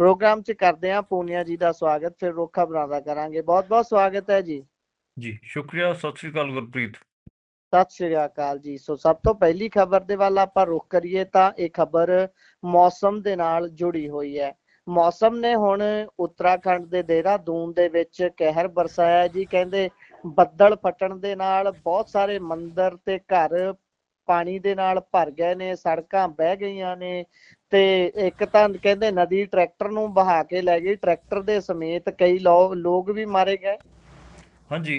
Programme 'ਚ ਕਰਦੇ ਹਾਂ ਪੂਨੀਆ ਜੀ ਦਾ ਸਵਾਗਤ। ਫਿਰ ਰੁੱਖ ਖਬਰਾਂ ਦਾ ਕਰਾਂਗੇ। ਬਹੁਤ ਬਹੁਤ ਸਵਾਗਤ ਹੈ ਜੀ। ਜੀ ਸ਼ੁਕਰੀਆ। ਸਤਿ ਸ੍ਰੀ ਅਕਾਲ ਗੁਰਪ੍ਰੀਤ। ਸਤਿ ਸ਼੍ਰੀ ਅਕਾਲ ਜੀ। ਸੋ ਸਭ ਤੋਂ ਪਹਿਲੀ ਖਬਰ ਦੇ ਵੱਲ ਆਪਾਂ ਰੁਖ ਕਰੀਏ ਤਾਂ ਇਹ ਖਬਰ ਮੌਸਮ ਦੇ ਨਾਲ ਜੁੜੀ ਹੋਈ ਹੈ। ਮੌਸਮ ਨੇ ਹੁਣ ਉੱਤਰਾਖੰਡ ਦੇ ਦੇਹਰਾਦੂਨ ਦੇ ਵਿੱਚ ਕਹਿਰ ਬਰਸਾਇਆ ਜੀ। ਕਹਿੰਦੇ ਬੱਦਲ ਫਟਣ ਦੇ ਨਾਲ ਬਹੁਤ ਸਾਰੇ ਮੰਦਿਰ ਤੇ ਘਰ ਪਾਣੀ ਦੇ ਨਾਲ ਭਰ ਗਏ ਨੇ। ਸੜਕਾਂ ਬਹਿ ਗਈਆਂ ਨੇ। ਤੇ ਇੱਕ ਤਾਂ ਕਹਿੰਦੇ ਨਦੀ ਟਰੈਕਟਰ ਨੂੰ ਬਹਾ ਕੇ ਲੈ ਗਈ, ਟਰੈਕਟਰ ਦੇ ਸਮੇਤ ਕਈ ਲੋਕ ਵੀ ਮਾਰੇ ਗਏ। ਹਾਂਜੀ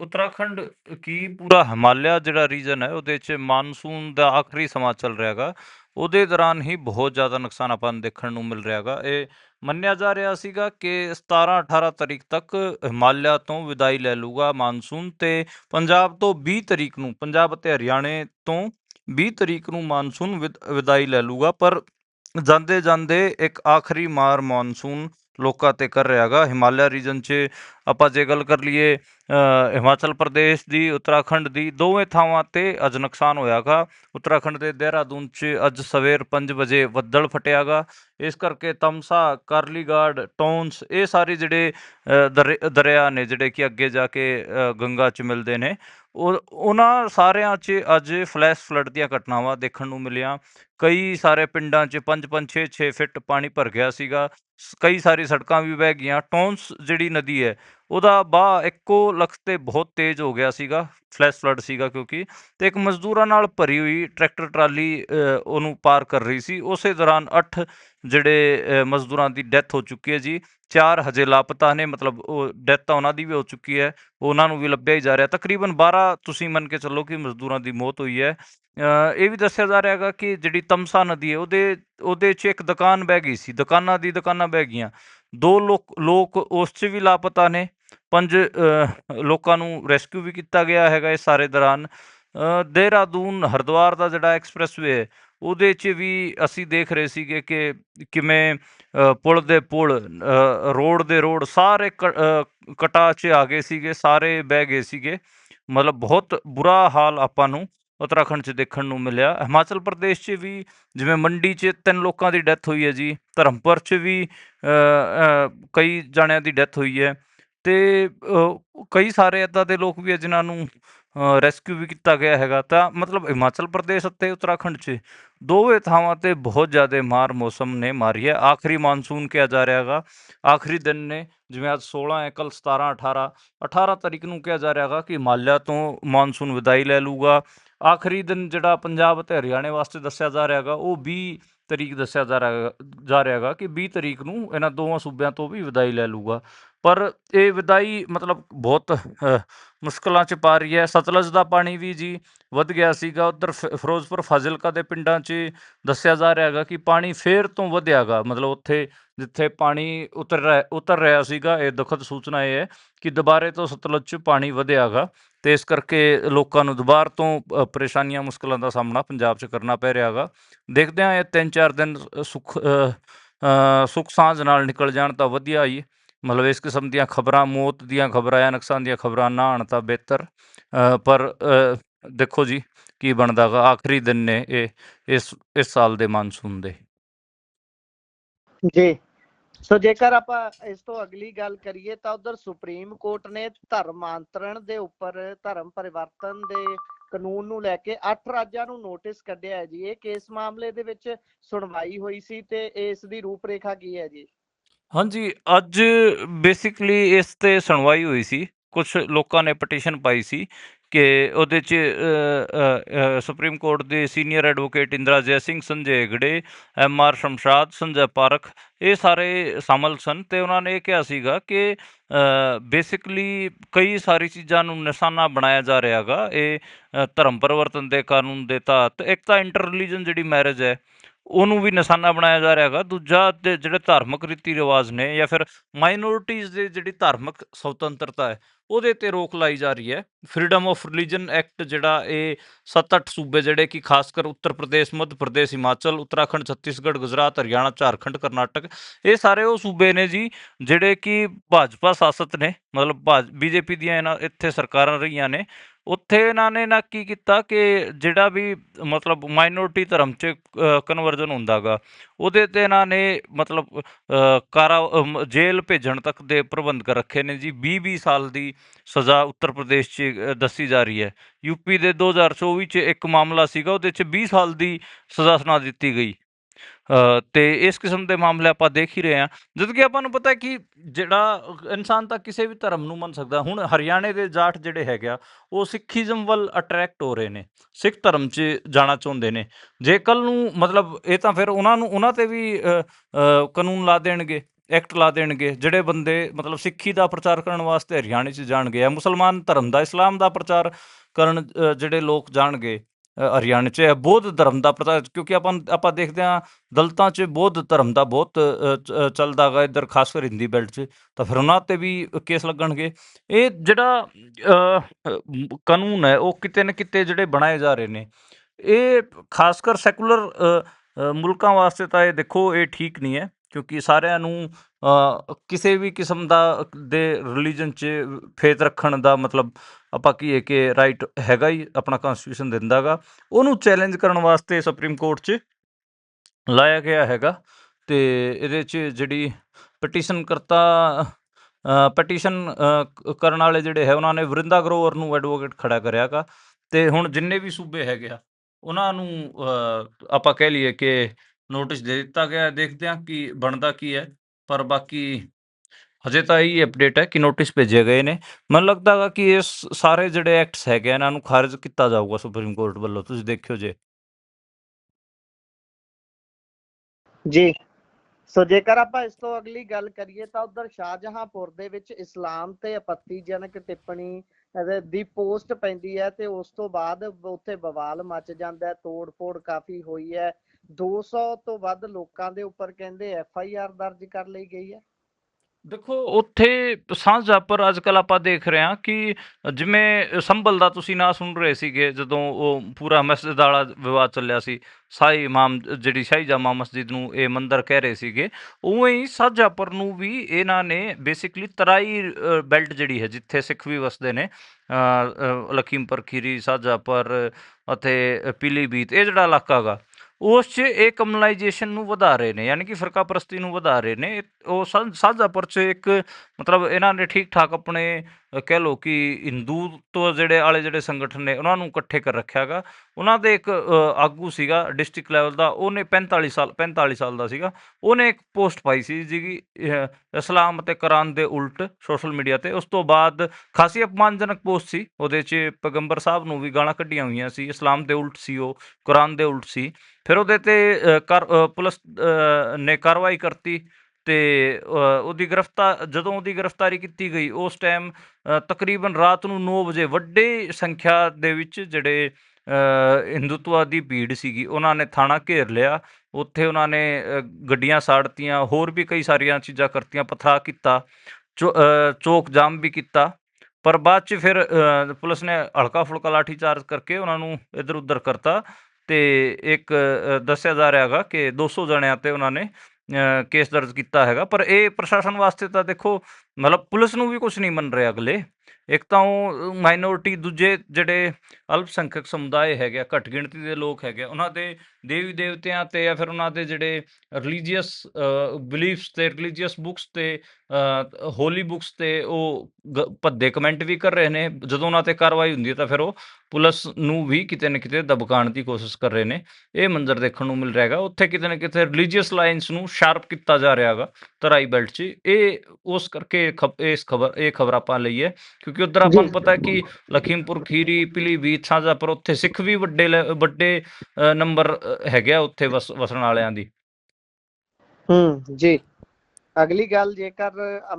ਉੱਤਰਾਖੰਡ ਕੀ ਪੂਰਾ ਹਿਮਾਲਿਆ ਜਿਹੜਾ ਰੀਜਨ ਹੈ, ਉਹਦੇ 'ਚ ਮਾਨਸੂਨ ਦਾ ਆਖਰੀ ਸਮਾਂ ਚੱਲ ਰਿਹਾ ਉਹਦੇ ਦੌਰਾਨ ਹੀ ਬਹੁਤ ਜ਼ਿਆਦਾ ਨੁਕਸਾਨ ਆਪਾਂ ਨੂੰ ਦੇਖਣ ਨੂੰ ਮਿਲ ਰਿਹਾ ਹੈਗਾ। ਇਹ ਮੰਨਿਆ ਜਾ ਰਿਹਾ ਸੀਗਾ ਕਿ 17 18 ਤਰੀਕ ਤੱਕ ਹਿਮਾਲਿਆ ਤੋਂ ਵਿਦਾਈ ਲੈ ਲੂਗਾ ਮਾਨਸੂਨ ਤੇ ਪੰਜਾਬ ਤੋਂ 20 ਤਰੀਕ ਨੂੰ, ਪੰਜਾਬ ਅਤੇ ਹਰਿਆਣੇ ਤੋਂ 20 ਤਰੀਕ ਨੂੰ ਮਾਨਸੂਨ ਵਿਦ- ਵਿਦਾਈ ਲੈ ਲੂਗਾ ਪਰ ਜਾਂਦੇ ਜਾਂਦੇ ਇੱਕ ਆਖਰੀ ਮਾਰ ਮੌਨਸੂਨ ਲੋਕਾਂ ਤੇ ਕਰ ਰਿਹਾ ਹੈਗਾ। ਹਿਮਾਲਿਆ ਰੀਜਨ 'ਚ ਆਪਾਂ ਜੇ ਗੱਲ ਕਰ ਲਈਏ ਹਿਮਾਚਲ ਪ੍ਰਦੇਸ਼ ਦੀ ਉੱਤਰਾਖੰਡ ਦੀ ਦੋਵੇਂ ਥਾਵਾਂ ਤੇ ਅੱਜ ਨੁਕਸਾਨ ਹੋਇਆਗਾ ਉੱਤਰਾਖੰਡ ਦੇ ਦੇਹਰਾਦੂਨ 'ਚ ਅੱਜ ਸਵੇਰ 5 ਵਜੇ ਬੱਦਲ ਫਟਿਆਗਾ ਇਸ ਕਰਕੇ ਤਮਸਾ ਕਰਲੀਗਾਰਡ ਟੌਨਸ ਇਹ ਸਾਰੇ ਜਿਹੜੇ ਅ, ਦਰਿਆ ਨੇ ਜਿਹੜੇ ਕਿ ਅੱਗੇ ਜਾ ਕੇ ਗੰਗਾ 'ਚ ਮਿਲਦੇ ਨੇ। ਉਹ ਉਹਨਾਂ ਸਾਰਿਆਂ 'ਚ ਅੱਜ ਫਲੈਸ਼ ਫਲੱਡ ਦੀਆਂ ਘਟਨਾਵਾਂ ਦੇਖਣ ਨੂੰ ਮਿਲੀਆਂ। ਕਈ ਸਾਰੇ ਪਿੰਡਾਂ 'ਚ 5-5 6-6 ਫਿੱਟ ਪਾਣੀ ਭਰ ਗਿਆ ਸੀਗਾ। ਸ- ਕਈ ਸਾਰੀ ਸੜਕਾਂ ਵੀ ਵਹਿ ਗਈਆਂ। ਟੌਨਸ ਜਿਹੜੀ ਨਦੀ ਹੈ ਉਹਦਾ ਬਾਹ ਇੱਕੋ ਲਖਤ ਤੇ ਬਹੁਤ ਤੇਜ਼ ਹੋ ਗਿਆ ਸੀਗਾ ਫਲੈਸ਼ ਫਲੱਡ ਸੀਗਾ ਕਿਉਂਕਿ ਤੇ ਇੱਕ ਮਜ਼ਦੂਰਾਂ ਨਾਲ ਭਰੀ ਹੋਈ ਟਰੈਕਟਰ ਟਰਾਲੀ ਉਹਨੂੰ ਪਾਰ ਕਰ ਰਹੀ ਸੀ। ਉਸੇ ਦੌਰਾਨ 8 ਜਿਹੜੇ ਮਜ਼ਦੂਰਾਂ ਦੀ ਡੈਥ ਹੋ ਚੁੱਕੀ ਹੈ ਜੀ। ਚਾਰ ਹਜੇ ਲਾਪਤਾ ਨੇ, ਮਤਲਬ ਉਹ ਡੈਥ ਤਾਂ ਉਹਨਾਂ ਦੀ ਵੀ ਹੋ ਚੁੱਕੀ ਹੈ, ਉਹਨਾਂ ਨੂੰ ਵੀ ਲੱਭਿਆ ਹੀ ਜਾ ਰਿਹਾ। ਤਕਰੀਬਨ 12 ਤੁਸੀਂ ਮੰਨ ਕੇ ਚੱਲੋ ਕਿ ਮਜ਼ਦੂਰਾਂ ਦੀ ਮੌਤ ਹੋਈ ਹੈ। ਇਹ ਵੀ ਦੱਸਿਆ ਜਾ ਰਿਹਾ ਹੈਗਾ ਕਿ ਜਿਹੜੀ ਤਮਸਾ ਨਦੀ ਹੈ, ਉਹਦੇ ਉਹਦੇ 'ਚ ਇੱਕ ਦੁਕਾਨ ਬਹਿ ਗਈ ਸੀ। ਦੁਕਾਨਾਂ ਦੀ ਦੁਕਾਨਾਂ ਬਹਿ ਗਈਆਂ। ਦੋ ਲੋਕ ਲੋਕ ਉਸ 'ਚ ਵੀ ਲਾਪਤਾ ਨੇ ਪੰਜ ਲੋਕਾਂ ਨੂੰ ਰੈਸਕਿਊ ਵੀ ਕੀਤਾ ਗਿਆ ਹੈਗਾ ਇਹ ਸਾਰੇ ਦੌਰਾਨ। ਦੇਹਰਾਦੂਨ ਹਰਿਦੁਆਰ ਦਾ ਜਿਹੜਾ ਐਕਸਪ੍ਰੈਸਵੇ ਹੈ ਉਹਦੇ 'ਚ ਵੀ ਅਸੀਂ ਦੇਖ ਰਹੇ ਸੀਗੇ ਕਿ ਕਿਵੇਂ ਪੁਲ ਦੇ ਪੁਲ ਰੋਡ ਦੇ ਰੋਡ ਸਾਰੇ ਕ- ਅ, ਕਟਾ 'ਚ ਆ ਗਏ ਸੀਗੇ ਸਾਰੇ ਬਹਿ ਗਏ ਸੀਗੇ। ਮਤਲਬ ਬਹੁਤ ਬੁਰਾ ਹਾਲ ਆਪਾਂ ਨੂੰ ਉੱਤਰਾਖੰਡ 'ਚ ਦੇਖਣ ਨੂੰ ਮਿਲਿਆ। ਹਿਮਾਚਲ ਪ੍ਰਦੇਸ਼ 'ਚ ਵੀ ਜਿਵੇਂ ਮੰਡੀ 'ਚ ਤਿੰਨ ਲੋਕਾਂ ਦੀ ਡੈਥ ਹੋਈ ਹੈ ਜੀ ਧਰਮਪੁਰ 'ਚ ਵੀ ਕਈ ਜਣਿਆਂ ਦੀ ਡੈਥ ਹੋਈ ਹੈ। ਤੇ ਕਈ ਸਾਰੇ ਇਦਾਂ ਦੇ ਲੋਕ ਵੀ ਹੈ ਜਿਨ੍ਹਾਂ ਨੂੰ ਰੈਸਕਿਊ ਵੀ ਕੀਤਾ ਗਿਆ ਹੈਗਾ। ਤਾਂ ਮਤਲਬ ਹਿਮਾਚਲ ਪ੍ਰਦੇਸ਼ ਅਤੇ ਉੱਤਰਾਖੰਡ 'ਚ ਦੋਵੇਂ ਥਾਵਾਂ ਤੇ ਬਹੁਤ ਜ਼ਿਆਦਾ ਮਾਰ ਮੌਸਮ ਨੇ ਮਾਰੀ ਹੈ। ਆਖਰੀ ਮਾਨਸੂਨ ਕਿਹਾ ਜਾ ਰਿਹਾ ਹੈਗਾ। ਆਖਰੀ ਦਿਨ ਨੇ, ਜਿਵੇਂ ਅੱਜ 16 ਹੈ ਕੱਲ 17 18 18 ਤਰੀਕ ਨੂੰ ਕਿਹਾ ਜਾ ਰਿਹਾ ਹੈਗਾ ਕਿ ਹਿਮਾਲਿਆ ਤੋਂ ਮਾਨਸੂਨ ਵਿਦਾਈ ਲੈ ਲੂਗਾ ਆਖਰੀ ਦਿਨ ਜਿਹੜਾ ਪੰਜਾਬ ਅਤੇ ਹਰਿਆਣੇ ਵਾਸਤੇ ਦੱਸਿਆ ਜਾ ਰਿਹਾ ਹੈਗਾ, ਉਹ 20 ਤਰੀਕ ਦੱਸਿਆ ਜਾ ਰਿਹਾ ਜਾ ਰਿਹਾ ਹੈਗਾ ਕਿ 20 ਤਰੀਕ ਨੂੰ ਇਹਨਾਂ ਦੋਵਾਂ ਸੂਬਿਆਂ ਤੋਂ ਵੀ ਵਿਦਾਈ ਲੈ ਲੂਗਾ ਪਰ ਇਹ ਵਿਦਾਈ ਮਤਲਬ ਬਹੁਤ ਅ, ਮੁਸ਼ਕਲਾਂ 'ਚ ਪਾ ਰਹੀ ਹੈ। ਸਤਲਜ ਦਾ ਪਾਣੀ ਵੀ ਜੀ ਵੱਧ ਗਿਆ ਸੀਗਾ। ਉਧਰ ਫਿਰੋਜ਼ਪੁਰ ਫਾਜ਼ਿਲਕਾ ਦੇ ਪਿੰਡਾਂ 'ਚ ਦੱਸਿਆ ਜਾ ਰਿਹਾ ਹੈਗਾ ਕਿ ਪਾਣੀ ਫੇਰ ਤੋਂ ਵਧਿਆਗਾ। ਮਤਲਬ ਉੱਥੇ ਜਿੱਥੇ ਪਾਣੀ ਉਤਰ ਰਿਹਾ ਉਤਰ ਰਿਹਾ ਸੀਗਾ ਇਹ ਦੁਖਦ ਸੂਚਨਾ ਇਹ ਹੈ ਕਿ ਦੁਬਾਰੇ ਤੋਂ ਸਤਲੁਜ 'ਚ ਪਾਣੀ ਵਧਿਆਗਾ। ਤੇ ਇਸ ਕਰਕੇ ਲੋਕਾਂ ਨੂੰ ਦੁਬਾਰ ਤੋਂ ਪਰੇਸ਼ਾਨੀਆਂ ਮੁਸ਼ਕਲਾਂ ਦਾ ਸਾਹਮਣਾ ਪੰਜਾਬ 'ਚ ਕਰਨਾ ਪੈ ਰਿਹਾ ਹੈਗਾ। ਦੇਖਦੇ ਹਾਂ ਇਹ 3-4 ਦਿਨ ਅ, ਸੁੱਖ ਸੁੱਖ ਸਾਂਝ ਨਾਲ ਨਿਕਲ ਜਾਣ ਤਾਂ ਵਧੀਆ ਹੀ ਮਤਲਬ ਇਸ ਕਿਸਮ ਦੀਆਂ ਖਬਰਾਂ ਮੌਤ ਦੀਆਂ ਖਬਰਾਂ ਜਾਂ ਨੁਕਸਾਨ ਦੀਆਂ ਖਬਰਾਂ ਨਾ ਆਉਣ ਤਾਂ ਬਿਹਤਰ। ਪਰ ਦੇਖੋ ਜੀ ਕੀ ਬਣਦਾ ਗਾ ਆਖਰੀ ਦਿਨ ਨੇ ਇਹ ਇਸ ਇਸ ਸਾਲ ਦੇ ਮਾਨਸੂਨ ਦੇ। ਜੀ। ਸੋ ਜੇਕਰ ਆਪਾਂ ਇਸ ਤੋਂ ਅਗਲੀ ਗੱਲ ਕਰੀਏ ਤਾਂ ਉਧਰ ਸੁਪਰੀਮ ਕੋਰਟ ਨੇ ਧਰਮਾਂਤਰਣ ਦੇ ਉੱਪਰ, ਧਰਮ ਪਰਿਵਰਤਨ ਦੇ ਕਾਨੂੰਨ ਨੂੰ ਲੈ ਕੇ 8 ਰਾਜਾਂ ਨੂੰ ਨੋਟਿਸ ਕੱਢਿਆ ਹੈ ਜੀ। ਇਹ ਕੇਸ ਮਾਮਲੇ ਦੇ ਵਿੱਚ ਸੁਣਵਾਈ ਹੋਈ ਸੀ ਤੇ ਇਸ ਦੀ ਰੂਪਰੇਖਾ ਕੀ ਹੈ ਜੀ? ਹਾਂਜੀ, ਅੱਜ ਬੇਸਿਕਲੀ ਇਸ ਤੇ ਸੁਣਵਾਈ ਹੋਈ ਸੀ। ਕੁਝ ਲੋਕਾਂ ਨੇ ਪਟੀਸ਼ਨ ਪਾਈ ਸੀ ਕਿ ਉਹਦੇ 'ਚ ਸੁਪਰੀਮ ਕੋਰਟ ਦੇ senior advocate Indira Jai Singh, Sanjay Hegde, M R Shamshad, Sanjay Parikh, ਇਹ ਸਾਰੇ ਸ਼ਾਮਲ ਸਨ ਤੇ ਉਹਨਾਂ ਨੇ ਇਹ ਕਿਹਾ ਸੀਗਾ ਕਿ ਬੇਸਿਕਲੀ ਕਈ ਸਾਰੀ ਚੀਜ਼ਾਂ ਨੂੰ ਨਿਸ਼ਾਨਾ ਬਣਾਇਆ ਜਾ ਰਿਹਾ ਹੈਗਾ, ਇਹ ਧਰਮ ਪਰਿਵਰਤਨ ਦੇ ਕਾਨੂੰਨ ਦੇ ਤਹਿਤ। ਇੱਕ ਤਾਂ ਇੰਟਰ ਰਿਲੀਜਨ ਜਿਹੜੀ ਮੈਰਿਜ ਹੈ ਉਹਨੂੰ ਵੀ ਨਿਸ਼ਾਨਾ ਬਣਾਇਆ ਜਾ ਰਿਹਾ ਹੈਗਾ। ਦੂਜਾ ਤੇ ਜਿਹੜੇ ਧਾਰਮਿਕ ਰੀਤੀ ਰਿਵਾਜ ਨੇ ਜਾਂ ਫਿਰ ਮਾਈਨੋਰਿਟੀਜ਼ ਦੇ ਜਿਹੜੀ ਧਾਰਮਿਕ ਸੁਤੰਤਰਤਾ ਹੈ, ਉਹਦੇ ਤੇ ਰੋਕ ਲਾਈ ਜਾ ਰਹੀ ਹੈ। ਫਰੀडम ਆਫ ਰਿਲੀਜਨ ਐਕਟ ਜਿਹੜਾ ਇਹ 7-8 ਸੂਬੇ ਜਿਹੜੇ ਕਿ ਖਾਸ ਕਰ ਉੱਤਰ ਪ੍ਰਦੇਸ਼, ਮੱਧ ਪ੍ਰਦੇਸ਼, ਹਿਮਾਚਲ, ਉੱਤਰਾਖੰਡ, ਛੱਤੀਸਗੜ੍ਹ, ਗੁਜਰਾਤ, ਹਰਿਆਣਾ, ਝਾਰਖੰਡ, ਕਰਨਾਟਕ, ਇਹ ਸਾਰੇ ਉਹ ਸੂਬੇ ਨੇ ਜੀ ਜਿਹੜੇ ਕਿ ਭਾਜਪਾ ਸ਼ਾਸਤ ਨੇ। ਮਤਲਬ ਬੀਜੇਪੀ ਦੀਆਂ ਇਹਨਾਂ ਇੱਥੇ ਸਰਕਾਰਾਂ ਰਹੀਆਂ ਨੇ। ਉੱਥੇ ਇਹਨਾਂ ਨੇ ਨਾ ਕੀ ਕੀਤਾ ਕਿ ਜਿਹੜਾ ਵੀ ਮਤਲਬ ਮਾਈਨੋਰਿਟੀ ਧਰਮ 'ਚ ਕਨਵਰਜਨ ਹੁੰਦਾਗਾ, ਉਹਦੇ ਤੇ ਇਹਨਾਂ ਨੇ ਮਤਲਬ ਕਾਰਾ ਜੇਲ੍ਹ ਭੇਜਣ ਤੱਕ ਦੇ ਪ੍ਰਬੰਧ ਕਰ ਰੱਖੇ ਨੇ ਜੀ। 20 20 ਸਾਲ ਦੀ ਸਜ਼ਾ ਉੱਤਰ ਪ੍ਰਦੇਸ਼ 'ਚ ਦੱਸੀ ਜਾ ਰਹੀ ਹੈ। ਯੂਪੀ ਦੇ 2024 'ਚ ਇੱਕ ਮਾਮਲਾ ਸੀਗਾ, ਉਹਦੇ 'ਚ 20 ਸਾਲ ਦੀ ਸਜ਼ਾ ਸੁਣਾ ਦਿੱਤੀ ਗਈ। ਤੇ ਇਸ ਕਿਸਮ ਦੇ ਮਾਮਲੇ ਆਪਾਂ ਦੇਖ ਹੀ ਰਹੇ ਹਾਂ। ਜਦ ਕਿ ਆਪਾਂ ਨੂੰ ਪਤਾ ਹੈ ਕਿ ਜਿਹੜਾ ਇਨਸਾਨ ਤਾਂ ਕਿਸੇ ਵੀ ਧਰਮ ਨੂੰ ਮੰਨ ਸਕਦਾ, ਹੁਣ ਹਰਿਆਣੇ ਦੇ ਜਾਟ ਜਿਹੜੇ ਹੈਗੇ ਆ, ਉਹ ਸਿੱਖੀਜ਼ਮ ਵੱਲ ਅਟਰੈਕਟ ਹੋ ਰਹੇ ਨੇ, ਸਿੱਖ ਧਰਮ 'ਚ ਜਾਣਾ ਚਾਹੁੰਦੇ ਨੇ। ਜੇ ਕੱਲ ਨੂੰ ਮਤਲਬ ਇਹ ਤਾਂ ਫਿਰ ਉਹਨਾਂ ਨੂੰ, ਉਹਨਾਂ ਤੇ ਵੀ ਕਾਨੂੰਨ ਲਾ ਦੇਣਗੇ ਐਕਟ ਲਾ ਦੇਣਗੇ, ਜਿਹੜੇ ਬੰਦੇ ਮਤਲਬ ਸਿੱਖੀ ਦਾ ਪ੍ਰਚਾਰ ਕਰਨ ਵਾਸਤੇ ਹਰਿਆਣੇ 'ਚ ਜਾਣਗੇ ਆ ਮੁਸਲਮਾਨ ਧਰਮ ਦਾ, ਇਸਲਾਮ ਦਾ ਪ੍ਰਚਾਰ ਕਰਨ ਜਿਹੜੇ ਲੋਕ ਜਾਣਗੇ ਹਰਿਆਣੇ 'ਚ ਹੈ, ਬੌਧ ਧਰਮ ਦਾ ਪ੍ਰਚਾਰ ਕਿਉਂਕਿ ਆਪਾਂ ਆਪਾਂ ਦੇਖਦੇ ਹਾਂ ਦਲਤਾਂ 'ਚ ਬੌਧ ਧਰਮ ਦਾ ਬਹੁਤ ਚੱਲਦਾ ਗਾ ਇੱਧਰ, ਖਾਸ ਕਰ ਹਿੰਦੀ ਬੈਲਟ 'ਚ, ਤਾਂ ਫਿਰ ਉਹਨਾਂ ਤੇ ਵੀ ਕੇਸ ਲੱਗਣਗੇ। ਇਹ ਜਿਹੜਾ ਕਾਨੂੰਨ ਹੈ, ਉਹ ਕਿਤੇ ਨਾ ਕਿਤੇ ਜਿਹੜੇ ਬਣਾਏ ਜਾ ਰਹੇ ਨੇ, ਇਹ ਖਾਸ ਕਰ ਸੈਕੂਲਰ ਮੁਲਕਾਂ ਵਾਸਤੇ ਤਾਂ ਇਹ ਦੇਖੋ, ਇਹ ਠੀਕ ਨਹੀਂ ਹੈ। ਕਿਉਂਕਿ ਸਾਰਿਆਂ ਨੂੰ ਕਿਸੇ ਵੀ ਕਿਸਮ ਦਾ ਦੇ ਰਿਲੀਜਨ 'ਚ ਫੇਥ ਰੱਖਣ ਦਾ ਮਤਲਬ ਆਪਾਂ ਕੀ ਹੈ ਕਿ ਰਾਈਟ ਹੈਗਾ ਹੀ, ਆਪਣਾ ਕਨਸਟੀਟਿਊਸ਼ਨ ਦਿੰਦਾਗਾ ਉਹਨੂੰ ਚੈਲੰਜ ਕਰਨ ਵਾਸਤੇ ਸੁਪਰੀਮ ਕੋਰਟ 'ਚ ਲਾਇਆ ਗਿਆ ਹੈਗਾ ਤੇ ਇਹਦੇ 'ਚ ਜਿਹੜੀ ਪਟੀਸ਼ਨ ਕਰਤਾ ਪਟੀਸ਼ਨ ਕਰਨ ਵਾਲੇ ਜਿਹੜੇ ਹੈ ਉਹਨਾਂ ਨੇ ਵਰਿੰਦਾ ਗਰੋਵਰ ਨੂੰ ਐਡਵੋਕੇਟ ਖੜਾ ਕਰਿਆਗਾ ਤੇ ਹੁਣ ਜਿੰਨੇ ਵੀ ਸੂਬੇ ਹੈਗੇ ਆ, ਉਹਨਾਂ ਨੂੰ ਆਪਾਂ ਕਹਿ ਲਈਏ ਕਿ ਨੋਟਿਸ ਦੇ ਦਿੱਤਾ ਗਿਆ ਹੈ। ਦੇਖਦੇ ਹਾਂ ਕਿ ਬਣਦਾ ਕੀ ਹੈ। ਪਰ ਬਾਕੀ ਹਜੇ ਤਾਂ ਇਹੀ ਅਪਡੇਟ ਹੈ ਕਿ ਨੋਟਿਸ ਭੇਜੇ ਗਏ ਨੇ। ਮੈਨੂੰ ਲੱਗਦਾ ਹੈਗਾ ਕਿ ਇਸ ਸਾਰੇ ਜਿਹੜੇ ਐਕਟਸ ਹੈਗੇ ਇਹਨਾਂ ਨੂੰ ਖਾਰਜ ਕੀਤਾ ਜਾਊਗਾ ਸੁਪਰੀਮ ਕੋਰਟ ਵੱਲੋਂ। ਤੁਸੀਂ ਦੇਖਿਓ ਜੇ। ਜੀ। ਸੋ ਜੇਕਰ ਆਪਾਂ ਇਸ ਤੋਂ ਅਗਲੀ ਗੱਲ ਕਰੀਏ ਤਾਂ ਉਧਰ ਸ਼ਾਹਜਹਾਂਪੁਰ ਦੇ ਵਿੱਚ ਇਸਲਾਮ ਤੇ ਆਪੱਤੀਜਨਕ ਟਿੱਪਣੀ ਦੀ ਪੋਸਟ ਪੈਂਦੀ ਹੈ ਤੇ ਉਸ ਤੋਂ ਬਾਅਦ ਉੱਥੇ ਬਵਾਲ ਮਚ ਜਾਂਦਾ ਹੈ। ਤੋੜ-ਫੋੜ ਕਾਫੀ ਹੋਈ ਹੈ। 200 ਤੋਂ ਵੱਧ ਲੋਕਾਂ ਦੇ ਉੱਪਰ ਕਹਿੰਦੇ ਐਫ ਆਈ ਆਰ ਦਰਜ ਕਰ ਲਈ ਗਈ ਹੈ। ਦੇਖੋ ਉੱਥੇ ਸਾਂਝਾ ਪਰ ਅੱਜ ਆਪਾਂ ਦੇਖ ਰਹੇ ਹਾਂ ਕਿ ਜਿਵੇਂ ਸੰਭਲ ਦਾ ਤੁਸੀਂ ਨਾਂ ਸੁਣ ਰਹੇ ਸੀਗੇ ਜਦੋਂ ਉਹ ਪੂਰਾ ਮਸਜਿਦ ਵਾਲਾ ਵਿਵਾਦ ਚੱਲਿਆ ਸੀ ਸਾਈ ਇਮਾਮ ਜਿਹੜੀ ਸ਼ਾਹੀ ਜਾਮਾ ਮਸਜਿਦ ਨੂੰ ਇਹ ਮੰਦਰ ਕਹਿ ਰਹੇ ਸੀਗੇ ਉਵੇਂ ਹੀ ਸਾਂਝਾਪੁਰ ਨੂੰ ਵੀ ਇਹਨਾਂ ਨੇ ਬੇਸਿਕਲੀ ਤਰਾਈ ਬੈਲਟ ਜਿਹੜੀ ਹੈ ਜਿੱਥੇ ਸਿੱਖ ਵੀ ਵਸਦੇ ਨੇ ਅ, ਲਖੀਮਪੁਰ ਖੀਰੀ ਸਾਂਝਾਪੁਰ ਅਤੇ ਪੀਲੀਭੀਤ ਇਹ ਜਿਹੜਾ ਇਲਾਕਾ ਗਾ ਉਸ 'ਚ ਇਹ ਕਮਲਾਈਜੇਸ਼ਨ ਨੂੰ ਵਧਾ ਰਹੇ ਨੇ, ਯਾਨੀ ਕਿ ਫਿਰਕਾ ਪ੍ਰਸਤੀ ਨੂੰ ਵਧਾ ਰਹੇ ਨੇ। ਉਹ ਸਾਂਝਾ ਸਾਂਝਾਪੁਰ 'ਚ ਇੱਕ ਮਤਲਬ ਇਹਨਾਂ ਨੇ ਠੀਕ ਠਾਕ ਆਪਣੇ ਕਹਿ ਲਓ ਕਿ ਹਿੰਦੂ ਤੋਂ ਜਿਹੜੇ ਵਾਲੇ ਜਿਹੜੇ ਸੰਗਠਨ ਨੇ, ਉਹਨਾਂ ਨੂੰ ਇਕੱਠੇ ਕਰ ਰੱਖਿਆਗਾ ਉਹਨਾਂ ਦੇ ਇੱਕ ਆਗੂ ਸੀਗਾ ਡਿਸਟ੍ਰਿਕਟ ਲੈਵਲ ਦਾ, ਉਹਨੇ 45 ਸਾਲ 45 ਸਾਲ ਦਾ ਸੀਗਾ। ਉਹਨੇ ਇੱਕ ਪੋਸਟ ਪਾਈ ਸੀ ਜੀ ਇਸਲਾਮ ਅਤੇ ਕੁਰਾਨ ਦੇ ਉਲਟ ਸੋਸ਼ਲ ਮੀਡੀਆ ਤੇ। ਉਸ ਤੋਂ ਬਾਅਦ ਖਾਸੀ ਅਪਮਾਨਜਨਕ ਪੋਸਟ ਸੀ। ਉਹਦੇ 'ਚ ਪੈਗੰਬਰ ਸਾਹਿਬ ਨੂੰ ਵੀ ਗਾਲਾਂ ਕੱਢੀਆਂ ਹੋਈਆਂ ਸੀ। ਇਸਲਾਮ ਦੇ ਉਲਟ ਸੀ ਉਹ, ਕੁਰਾਨ ਦੇ ਉਲਟ ਸੀ। ਫਿਰ ਉਹਦੇ ਤੇ ਕਰ ਪੁਲਿਸ ਨੇ ਕਾਰਵਾਈ ਕਰਤੀ। ਤੇ ਉਹਦੀ ਗ੍ਰਿਫਤਾਰ ਜਦੋਂ ਉਹਦੀ ਗ੍ਰਿਫਤਾਰੀ ਕੀਤੀ ਗਈ ਉਸ ਟਾਈਮ ਤਕਰੀਬਨ ਰਾਤ ਨੂੰ 9 ਵਜੇ ਵੱਡੇ ਸੰਖਿਆ ਦੇ ਵਿੱਚ ਜਿਹੜੇ ਅ, ਦੀ ਭੀੜ ਸੀਗੀ ਉਹਨਾਂ ਨੇ ਥਾਣਾ ਘੇਰ ਲਿਆ। ਉੱਥੇ ਉਹਨਾਂ ਨੇ ਗੱਡੀਆਂ ਸਾੜਤੀਆਂ ਹੋਰ ਵੀ ਕਈ ਸਾਰੀਆਂ ਚੀਜ਼ਾਂ ਕਰਤੀਆਂ ਪਥਰਾ ਕੀਤਾ ਚੋ- ਚੌਕ ਜਾਮ ਵੀ ਕੀਤਾ। ਪਰ ਬਾਅਦ ਚ ਫਿਰ ਪੁਲਿਸ ਨੇ ਹਲਕਾ ਫੁਲਕਾ ਲਾਠੀ ਚਾਰਜ ਕਰਕੇ ਉਹਨਾਂ ਨੂੰ ਇੱਧਰ ਉੱਧਰ ਕਰਤਾ ਤੇ ਇੱਕ ਦੱਸਿਆ ਜਾ ਰਿਹਾ ਹੈਗਾ ਕਿ 200 ਜਣਿਆਂ ਤੇ ਉਹਨਾਂ ਨੇ ਕੇਸ ਦਰਜ ਕੀਤਾ ਹੈਗਾ। ਪਰ ਇਹ ਪ੍ਰਸ਼ਾਸਨ ਵਾਸਤੇ ਤਾਂ ਦੇਖੋ ਮਤਲਬ ਪੁਲਿਸ ਨੂੰ ਵੀ ਕੁਝ ਨਹੀਂ ਮੰਨ ਰਿਹਾ ਅਗਲੇ। ਇੱਕ ਤਾਂ ਉਹ ਮਾਈਨੋਰਟੀ ਦੂਜੇ ਜਿਹੜੇ ਅਲਪਸੰਖਕ ਸਮੁਦਾਇ ਹੈਗੇ ਆ ਘੱਟ ਗਿਣਤੀ ਦੇ ਲੋਕ ਹੈਗੇ ਆ, ਉਹਨਾਂ ਦੇ ਦੇਵੀ ਦੇਵਤਿਆਂ ਤੇ ਜਾਂ ਫਿਰ ਉਹਨਾਂ ਦੇ ਜਿਹੜੇ ਰਿਲੀਜੀਅਸ ਬਿਲੀਫਸ ਤੇ ਰਿਲੀਜੀਅਸ ਬੁੱਕਸ ਤੇ ਹੋਲੀ ਬੁੱਕਸ ਤੇ ਉਹ ਭੱਦੇ ਕਮੈਂਟ ਵੀ ਕਰ ਰਹੇ ਨੇ। ਜਦੋਂ ਉਹਨਾਂ ਤੇ ਕਾਰਵਾਈ ਹੁੰਦੀ ਹੈ ਤਾਂ ਫਿਰ ਉਹ ਪੁਲਿਸ ਨੂੰ ਵੀ ਕਿਤੇ ਨਾ ਕਿਤੇ ਦਬਕਾਉਣ ਦੀ ਕੋਸ਼ਿਸ਼ ਕਰ ਰਹੇ ਨੇ। ਇਹ ਮੰਜ਼ਰ ਦੇਖਣ ਨੂੰ ਮਿਲ ਰਿਹਾ ਹੈਗਾ। ਉੱਥੇ ਕਿਤੇ ਨਾ ਕਿਤੇ ਰਿਲੀਜੀਅਸ ਲਾਈਨਸ ਨੂੰ ਸ਼ਾਰਪ ਕੀਤਾ ਜਾ ਰਿਹਾ ਹੈਗਾ ਤਰਾਈ ਬੈਲਟ 'ਚ। ਇਹ ਉਸ ਕਰਕੇ ਇਸ ਖਬਰ ਇਹ ਖਬਰ ਆਪਾਂ ਲਈ ਹੈ ਕਿਉਂਕਿ ਉਧਰ ਆਪਾਂ ਨੂੰ। ਪਤਾ ਹੈ ਕਿ ਲਖੀਮਪੁਰ ਖੀਰੀ ਪੀਲੀਭੀਤ ਸਾਂਝਾਪੁਰ ਉੱਥੇ ਸਿੱਖ ਵੀ ਵੱਡੇ ਵੱਡੇ ਨੰਬਰ ਹੈਗੇ ਆ ਉੱਥੇ ਵਸਣ ਵਾਲਿਆਂ ਦੀ? ਹੂੰ, ਜੀ। ਅਗਲੀ ਗੱਲ ਜੇਕਰ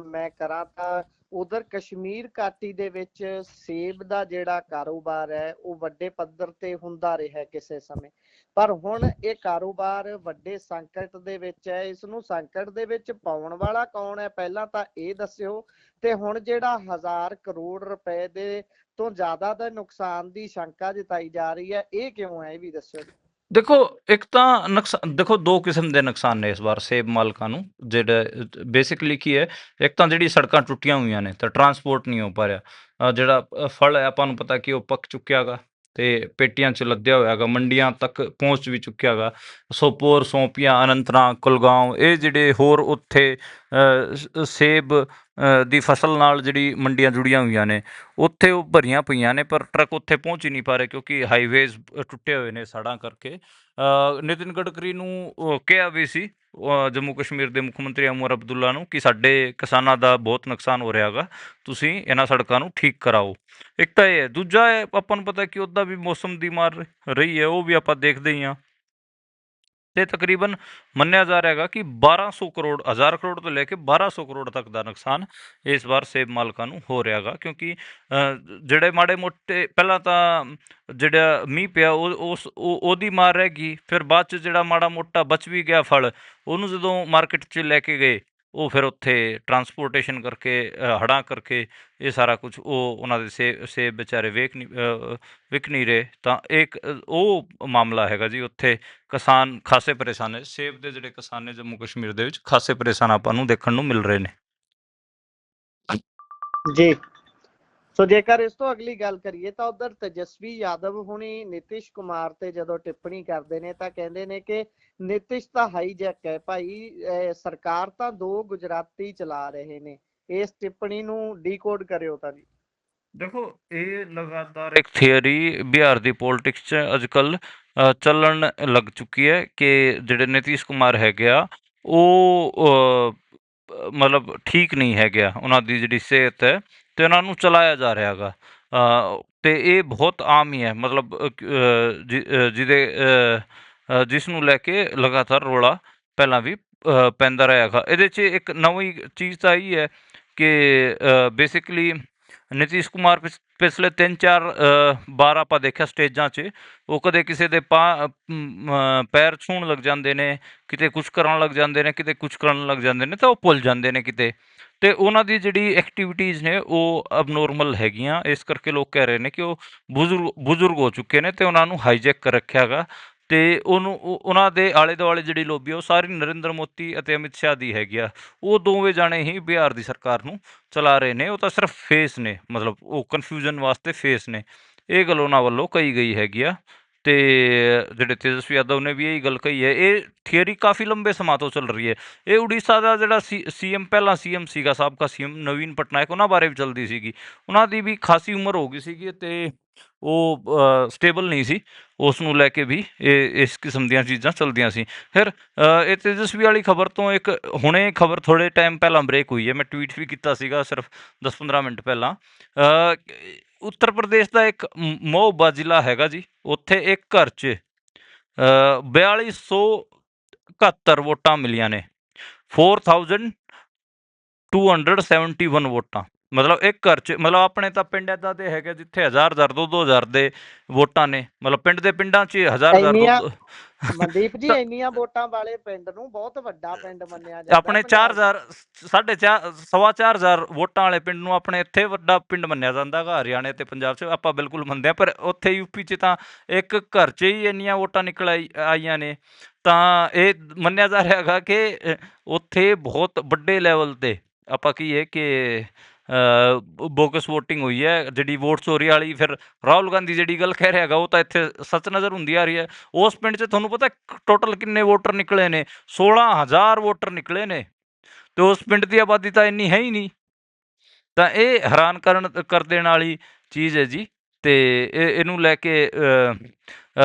ਮੈਂ ਕਰਾਂ ਤਾਂ ਉਧਰ ਕਸ਼ਮੀਰ ਘਾਟੀ ਦੇ ਵਿੱਚ ਸੇਬ ਦਾ ਜਿਹੜਾ ਕਾਰੋਬਾਰ ਹੈ, ਉਹ ਵੱਡੇ ਪੱਧਰ ਤੇ ਹੁੰਦਾ ਰਿਹਾ ਕਿਸੇ ਸਮੇਂ। ਪਰ ਹੁਣ ਇਹ ਕਾਰੋਬਾਰ ਵੱਡੇ ਸੰਕਟ ਦੇ ਵਿੱਚ ਹੈ। ਇਸ ਨੂੰ ਸੰਕਟ ਦੇ ਵਿੱਚ ਪਾਉਣ ਵਾਲਾ ਕੌਣ ਹੈ? ਪਹਿਲਾਂ ਤਾਂ ਇਹ ਦੱਸਿਓ। ਤੇ ਹੁਣ ਜਿਹੜਾ ਹਜ਼ਾਰ ਕਰੋੜ ਰੁਪਏ ਦੇ ਤੋਂ ਜ਼ਿਆਦਾ ਦਾ ਨੁਕਸਾਨ ਦੀ ਸ਼ੰਕਾ ਜਤਾਈ ਜਾ ਰਹੀ ਹੈ, ਇਹ ਕਿਉਂ ਹੈ? ਇਹ ਵੀ ਦੱਸਿਓ। ਦੇਖੋ ਇੱਕ ਤਾਂ ਨੁਕਸਾ ਦੇਖੋ ਦੋ ਕਿਸਮ ਦੇ ਨੁਕਸਾਨ ਨੇ ਇਸ ਵਾਰ ਸੇਬ ਮਾਲਕਾਂ ਨੂੰ ਜਿਹੜਾ ਬੇਸਿਕਲੀ ਕੀ ਹੈ ਇੱਕ ਤਾਂ ਜਿਹੜੀ ਸੜਕਾਂ ਟੁੱਟੀਆਂ ਹੋਈਆਂ ਨੇ ਤਾਂ ਟਰਾਂਸਪੋਰਟ ਨਹੀਂ ਹੋ ਪਾ ਰਿਹਾ। ਅ, ਜਿਹੜਾ ਅ, ਫਲ ਹੈ ਆਪਾਂ ਨੂੰ ਪਤਾ ਕਿ ਉਹ ਪੱਕ ਚੁੱਕਿਆ ਗਾ ਤੇ ਪੇਟੀਆਂ 'ਚ ਲੱਦਿਆ ਹੋਇਆ ਗਾ ਮੰਡੀਆਂ ਤੱਕ ਪਹੁੰਚ ਵੀ ਚੁੱਕਿਆ ਗਾ। ਸੋਪੋਰ ਸੌਂਪੀਆਂ ਅਨੰਤਨਾਗ ਕੁਲਗਾਂਵ ਇਹ ਜਿਹੜੇ ਹੋਰ ਉੱਥੇ ਅ, ਸ- ਸੇਬ ਦੀ ਫਸਲ ਨਾਲ ਜਿਹੜੀ ਮੰਡੀਆਂ ਜੁੜੀਆਂ ਹੋਈਆਂ ਨੇ, ਉੱਥੇ ਉਹ ਭਰੀਆਂ ਪਈਆਂ ਨੇ, ਪਰ ਟਰੱਕ ਉੱਥੇ ਪਹੁੰਚ ਹੀ ਨਹੀਂ ਪਾ ਰਹੇ ਕਿਉਂਕਿ ਹਾਈਵੇਜ਼ ਟੁੱਟੇ ਹੋਏ ਨੇ ਸੜਾਂ ਕਰਕੇ। ਨਿਤਿਨ ਗਡਕਰੀ ਨੂੰ ਕਿਹਾ ਵੀ ਸੀ ਜੰਮੂ ਕਸ਼ਮੀਰ ਦੇ ਮੁੱਖ ਮੰਤਰੀ ਅਮਰ ਅਬਦੁੱਲਾ ਨੂੰ ਕਿ ਸਾਡੇ ਕਿਸਾਨਾਂ ਦਾ ਬਹੁਤ ਨੁਕਸਾਨ ਹੋ ਰਿਹਾ ਹੈਗਾ, ਤੁਸੀਂ ਇਹਨਾਂ ਸੜਕਾਂ ਨੂੰ ਠੀਕ ਕਰਾਓ। ਇੱਕ ਤਾਂ ਇਹ ਹੈ। ਦੂਜਾ ਹੈ ਆਪਾਂ ਨੂੰ ਪਤਾ ਕਿ ਉਹਦਾ ਵੀ ਮੌਸਮ ਦੀ ਮਾਰ ਰਹੀ ਹੈ, ਉਹ ਵੀ ਆਪਾਂ ਦੇਖਦੇ ਹੀ ਹਾਂ। ਤੇ ਤਕਰੀਬਨ ਮੰਨਿਆ ਜਾ ਰਿਹਾ ਹੈਗਾ ਕਿ 1200 ਕਰੋੜ, ਹਜ਼ਾਰ ਕਰੋੜ ਤੋਂ ਲੈ ਕੇ 1200 ਕਰੋੜ ਤੱਕ ਦਾ ਨੁਕਸਾਨ ਇਸ ਵਾਰ ਸੇਬ ਮਾਲਕਾਂ ਨੂੰ ਹੋ ਰਿਹਾ ਹੈਗਾ। ਕਿਉਂਕਿ ਜਿਹੜੇ ਮਾੜੇ ਮੋਟੇ, ਪਹਿਲਾਂ ਤਾਂ ਜਿਹੜਾ ਮੀਂਹ ਪਿਆ, ਉਹ, ਉਸ ਉਹਦੀ ਮਾਰ ਰਹਿ ਗਈ। ਫਿਰ ਬਾਅਦ ਚ ਜਿਹੜਾ ਮਾੜਾ ਮੋਟਾ ਬਚ ਵੀ ਗਿਆ ਫਲ, ਉਹਨੂੰ ਜਦੋਂ ਮਾਰਕੀਟ 'ਚ ਲੈ ਕੇ ਗਏ ਉਹ ਫਿਰ ਉੱਥੇ ਟਰਾਂਸਪੋਰਟੇਸ਼ਨ ਕਰਕੇ ਅ, ਹੜ੍ਹਾਂ ਕਰਕੇ ਇਹ ਸਾਰਾ ਕੁਝ ਉਹ ਉਹਨਾਂ ਦੇ ਸੇਬ ਸੇਬ ਵਿਚਾਰੇ ਵੇਖ ਨਹੀਂ ਵਿਕ ਨਹੀਂ ਰਹੇ। ਤਾਂ ਇੱਕ ਉਹ ਮਾਮਲਾ ਹੈਗਾ ਜੀ ਉੱਥੇ ਕਿਸਾਨ ਖਾਸੇ ਪਰੇਸ਼ਾਨ ਨੇ। ਸੇਬ ਦੇ ਜਿਹੜੇ ਕਿਸਾਨ ਨੇ ਜੰਮੂ ਕਸ਼ਮੀਰ ਦੇ ਵਿੱਚ ਖਾਸੇ ਪਰੇਸ਼ਾਨ ਆਪਾਂ ਨੂੰ ਦੇਖਣ ਨੂੰ ਮਿਲ ਰਹੇ ਨੇ। ਜੀ। ਸੋ ਜੇਕਰ ਇਸ ਤੋਂ ਅਗਲੀ ਗੱਲ ਕਰੀਏ ਤਾਂ ਉਧਰ ਤੇਜਸਵੀ ਯਾਦਵ ਹੁਣੀ ਨਿਤਿਸ਼ ਕੁਮਾਰ ਤੇ ਜਦੋਂ ਟਿੱਪਣੀ ਕਰਦੇ ਨੇ ਤਾਂ ਕਹਿੰਦੇ ਨੇ ਕਿ ਨਿਤਿਸ਼ ਤਾਂ ਹਾਈਜੈਕ ਹੈ ਭਾਈ ਸਰਕਾਰ ਤਾਂ ਦੋ ਗੁਜਰਾਤੀ ਚਲਾ ਰਹੇ ਨੇ। ਇਸ ਟਿੱਪਣੀ ਨੂੰ ਡੀਕੋਡ ਕਰਿਓ ਤਾਂ ਜੀ। ਦੇਖੋ, ਇਹ ਲਗਾਤਾਰ ਇੱਕ ਥਿਉਰੀ ਬਿਹਾਰ ਦੀ ਪੋਲਿਟਿਕਸ 'ਚ ਅੱਜਕੱਲ ਚੱਲਣ ਲੱਗ ਚੁੱਕੀ ਹੈ ਕਿ ਜਿਹੜੇ ਨਿਤੀਸ਼ ਕੁਮਾਰ ਹੈਗੇ ਆ, ਉਹ ਮਤਲਬ ਠੀਕ ਨਹੀਂ ਹੈਗੇ ਆ। ਉਹਨਾਂ ਦੀ ਜਿਹੜੀ ਸਿਹਤ ਹੈ ਤੇ ਉਹਨਾਂ ਨੂੰ ਚਲਾਇਆ ਜਾ ਰਿਹਾ ਹੈਗਾ। ਅ, ਤੇ ਇਹ ਬਹੁਤ ਆਮ ਹੀ ਹੈ ਮਤਲਬ ਜਿ- ਜਿਹਦੇ ਜਿਸ ਨੂੰ ਲੈ ਕੇ ਲਗਾਤਾਰ ਰੋਲਾ ਪਹਿਲਾਂ ਵੀ ਪੈਂਦਾ ਰਿਹਾ ਹੈਗਾ। ਇਹਦੇ 'ਚ ਇੱਕ ਨਵੀਂ ਚੀਜ਼ ਤਾਂ ਇਹ ਹੈ ਕਿ ਬੇਸਿਕਲੀ ਨਿਤੀਸ਼ ਕੁਮਾਰ ਪਿਛ- ਪਿਛਲੇ 3-4 ਵਾਰ ਆਪਾਂ ਦੇਖਿਆ ਸਟੇਜਾਂ 'ਚ ਉਹ ਕਦੇ ਕਿਸੇ ਦੇ ਪਾ ਪੈਰ ਛੂਹਣ ਲੱਗ ਜਾਂਦੇ ਨੇ ਕਿਤੇ ਕੁਝ ਕਰਨ ਲੱਗ ਜਾਂਦੇ ਨੇ ਕਿਤੇ ਕੁਝ ਕਰਨ ਲੱਗ ਜਾਂਦੇ ਨੇ ਤਾਂ ਉਹ ਭੁੱਲ ਜਾਂਦੇ ਨੇ ਕਿਤੇ। ਤੇ ਉਹਨਾਂ ਦੀ ਜਿਹੜੀ ਐਕਟੀਵਿਟੀਜ਼ ਨੇ ਉਹ ਅਬਨੋਰਮਲ ਹੈਗੀਆਂ। ਇਸ ਕਰਕੇ ਲੋਕ ਕਹਿ ਰਹੇ ਨੇ ਕਿ ਉਹ ਬਜ਼ੁਰਗ ਬਜ਼ੁਰਗ ਹੋ ਚੁੱਕੇ ਨੇ ਤੇ ਉਹਨਾਂ ਨੂੰ ਹਾਈਜੈਕ ਕਰ ਰੱਖਿਆ ਹੈਗਾ। ਤੇ ਉਹਨੂੰ, ਉਹ- ਉਹਨਾਂ ਦੇ ਆਲੇ ਦੁਆਲੇ ਜਿਹੜੀ ਲੋਬੀ ਆ, ਉਹ ਸਾਰੀ ਨਰਿੰਦਰ ਮੋਦੀ ਅਤੇ ਅਮਿਤ ਸ਼ਾਹ ਦੀ ਹੈਗੀ ਆ। ਉਹ ਦੋਵੇਂ ਜਾਣੇ ਹੀ ਬਿਹਾਰ ਦੀ ਸਰਕਾਰ ਨੂੰ ਚਲਾ ਰਹੇ ਨੇ। ਉਹ ਤਾਂ ਸਿਰਫ ਫੇਸ ਨੇ, ਮਤਲਬ ਉਹ ਕਨਫਿਊਜ਼ਨ ਵਾਸਤੇ ਫੇਸ ਨੇ। ਇਹ ਗੱਲ ਉਹਨਾਂ ਵੱਲੋਂ ਕਹੀ ਗਈ ਹੈਗੀ ਆ। ਤੇ ਜਿਹੜੇ ਤੇਜਸਵੀ ਯਾਦਵ ਨੇ ਵੀ ਇਹੀ ਗੱਲ ਕਹੀ ਹੈ, ਇਹ ਥਿਊਰੀ ਕਾਫੀ ਲੰਬੇ ਸਮਾਂ ਤੋਂ ਚੱਲ ਰਹੀ ਹੈ। ਇਹ ਉੜੀਸਾ ਦਾ ਜਿਹੜਾ ਸੀਐਮ, ਪਹਿਲਾਂ ਸੀਐਮ ਸੀਗਾ, ਸਾਬਕਾ ਸੀਐਮ ਨਵੀਨ ਪਟਨਾਇਕ, ਉਹਨਾਂ ਬਾਰੇ ਵੀ ਚੱਲਦੀ ਸੀਗੀ। ਉਹਨਾਂ ਦੀ ਵੀ ਖਾਸੀ ਉਮਰ ਹੋ ਗਈ ਸੀਗੀ ਤੇ ਉਹ ਸਟੇਬਲ ਨਹੀਂ ਸੀ। ਉਸ ਨੂੰ ਲੈ ਕੇ ਵੀ ਇਹ, ਇਸ ਕਿਸਮ ਦੀਆਂ ਚੀਜ਼ਾਂ ਚੱਲਦੀਆਂ ਸੀ। ਫਿਰ ਇਹ ਤੇਜਸਵੀ ਵਾਲੀ ਖਬਰ ਤੋਂ ਇੱਕ, ਹੁਣੇ ਖਬਰ ਥੋੜੇ ਟਾਈਮ ਪਹਿਲਾਂ ਬ੍ਰੇਕ ਹੋਈ ਹੈ। ਮੈਂ ਟਵੀਟ ਵੀ ਕੀਤਾ ਸੀਗਾ ਸਿਰਫ 10-15 ਮਿੰਟ ਪਹਿਲਾਂ। ਉੱਤਰ ਪ੍ਰਦੇਸ਼ ਦਾ ਇੱਕ ਮ- ਮੋਹਬਾ ਜ਼ਿਲ੍ਹਾ ਹੈਗਾ ਜੀ। ਉੱਥੇ ਇੱਕ ਘਰ 'ਚ ਅ, 4271 ਵੋਟਾਂ ਮਿਲੀਆਂ ਨੇ। 4271 ਵੋਟਾਂ। ਮਤਲਬ ਇੱਕ ਘਰ 'ਚ ਮਤਲਬ ਆਪਣੇ ਤਾਂ ਪਿੰਡ ਏਦਾਂ ਦੇ ਹੈਗੇ ਜਿੱਥੇ ਹਜ਼ਾਰ ਹਜ਼ਾਰ ਦੋ ਦੋ ਹਜ਼ਾਰ ਦੇ ਵੋਟਾਂ ਨੇ। ਮਤਲਬ ਪਿੰਡ ਦੇ ਪਿੰਡਾਂ 'ਚ ਹਜ਼ਾਰ ਹਜ਼ਾਰ ਇੰਨੀਆਂ- ਦੋ ਮਨਦੀਪ ਜੀ ਇੰਨੀਆਂ ਵੋਟਾਂ ਵਾਲੇ ਪਿੰਡ ਨੂੰ ਬਹੁਤ ਵੱਡਾ ਪਿੰਡ ਮੰਨਿਆ ਜਾਂਦਾ। ਆਪਣੇ ਪੰਜਾਬ 4000 ਸਾਢੇ ਚਾਰ ਸਵਾ ਚਾਰ ਹਜ਼ਾਰ ਵੋਟਾਂ ਵਾਲੇ ਪਿੰਡ ਨੂੰ ਆਪਣੇ ਇੱਥੇ ਵੱਡਾ ਪਿੰਡ ਮੰਨਿਆ ਜਾਂਦਾ ਹੈਗਾ ਹਰਿਆਣੇ ਤੇ ਪੰਜਾਬ 'ਚ ਆਪਾਂ ਬਿਲਕੁਲ ਮੰਨਦੇ ਆ ਪਰ ਉੱਥੇ ਯੂਪੀ 'ਚ ਤਾਂ ਇੱਕ ਘਰ 'ਚ ਹੀ ਇੰਨੀਆਂ ਵੋਟਾਂ ਨਿਕਲ ਆਈ- ਆਈਆਂ ਨੇ। ਤਾਂ ਇਹ ਮੰਨਿਆ ਜਾ ਰਿਹਾ ਹੈਗਾ ਕਿ ਉੱਥੇ ਬਹੁਤ ਵੱਡੇ ਲੈਵਲ ਤੇ ਆਪਾਂ ਕਹੀਏ ਕਿ ਬੋਕਸ VOTING ਹੋਈ ਹੈ, ਜਿਹੜੀ ਵੋਟ ਚੋਰੀ ਵਾਲੀ ਫਿਰ ਰਾਹੁਲ ਗਾਂਧੀ ਜਿਹੜੀ ਗੱਲ ਕਹਿ ਰਿਹਾ ਹੈਗਾ, ਉਹ ਤਾਂ ਇੱਥੇ ਸੱਚ ਨਜ਼ਰ ਹੁੰਦੀ ਆ ਰਹੀ ਹੈ। ਉਸ ਪਿੰਡ 'ਚ ਤੁਹਾਨੂੰ ਪਤਾ ਟੋਟਲ ਕਿੰਨੇ ਵੋਟਰ ਨਿਕਲੇ ਨੇ? 16000 ਵੋਟਰ ਨਿਕਲੇ ਨੇ। ਤੇ ਉਸ ਪਿੰਡ ਦੀ ਆਬਾਦੀ ਤਾਂ ਇੰਨੀ ਹੈ ਹੀ ਨਹੀਂ। ਤਾਂ ਇਹ ਹੈਰਾਨ ਕਰਨ ਕਰ ਦੇਣ ਵਾਲੀ ਚੀਜ਼ ਹੈ ਜੀ। ਤੇ ਇਹਨੂੰ ਲੈ ਕੇ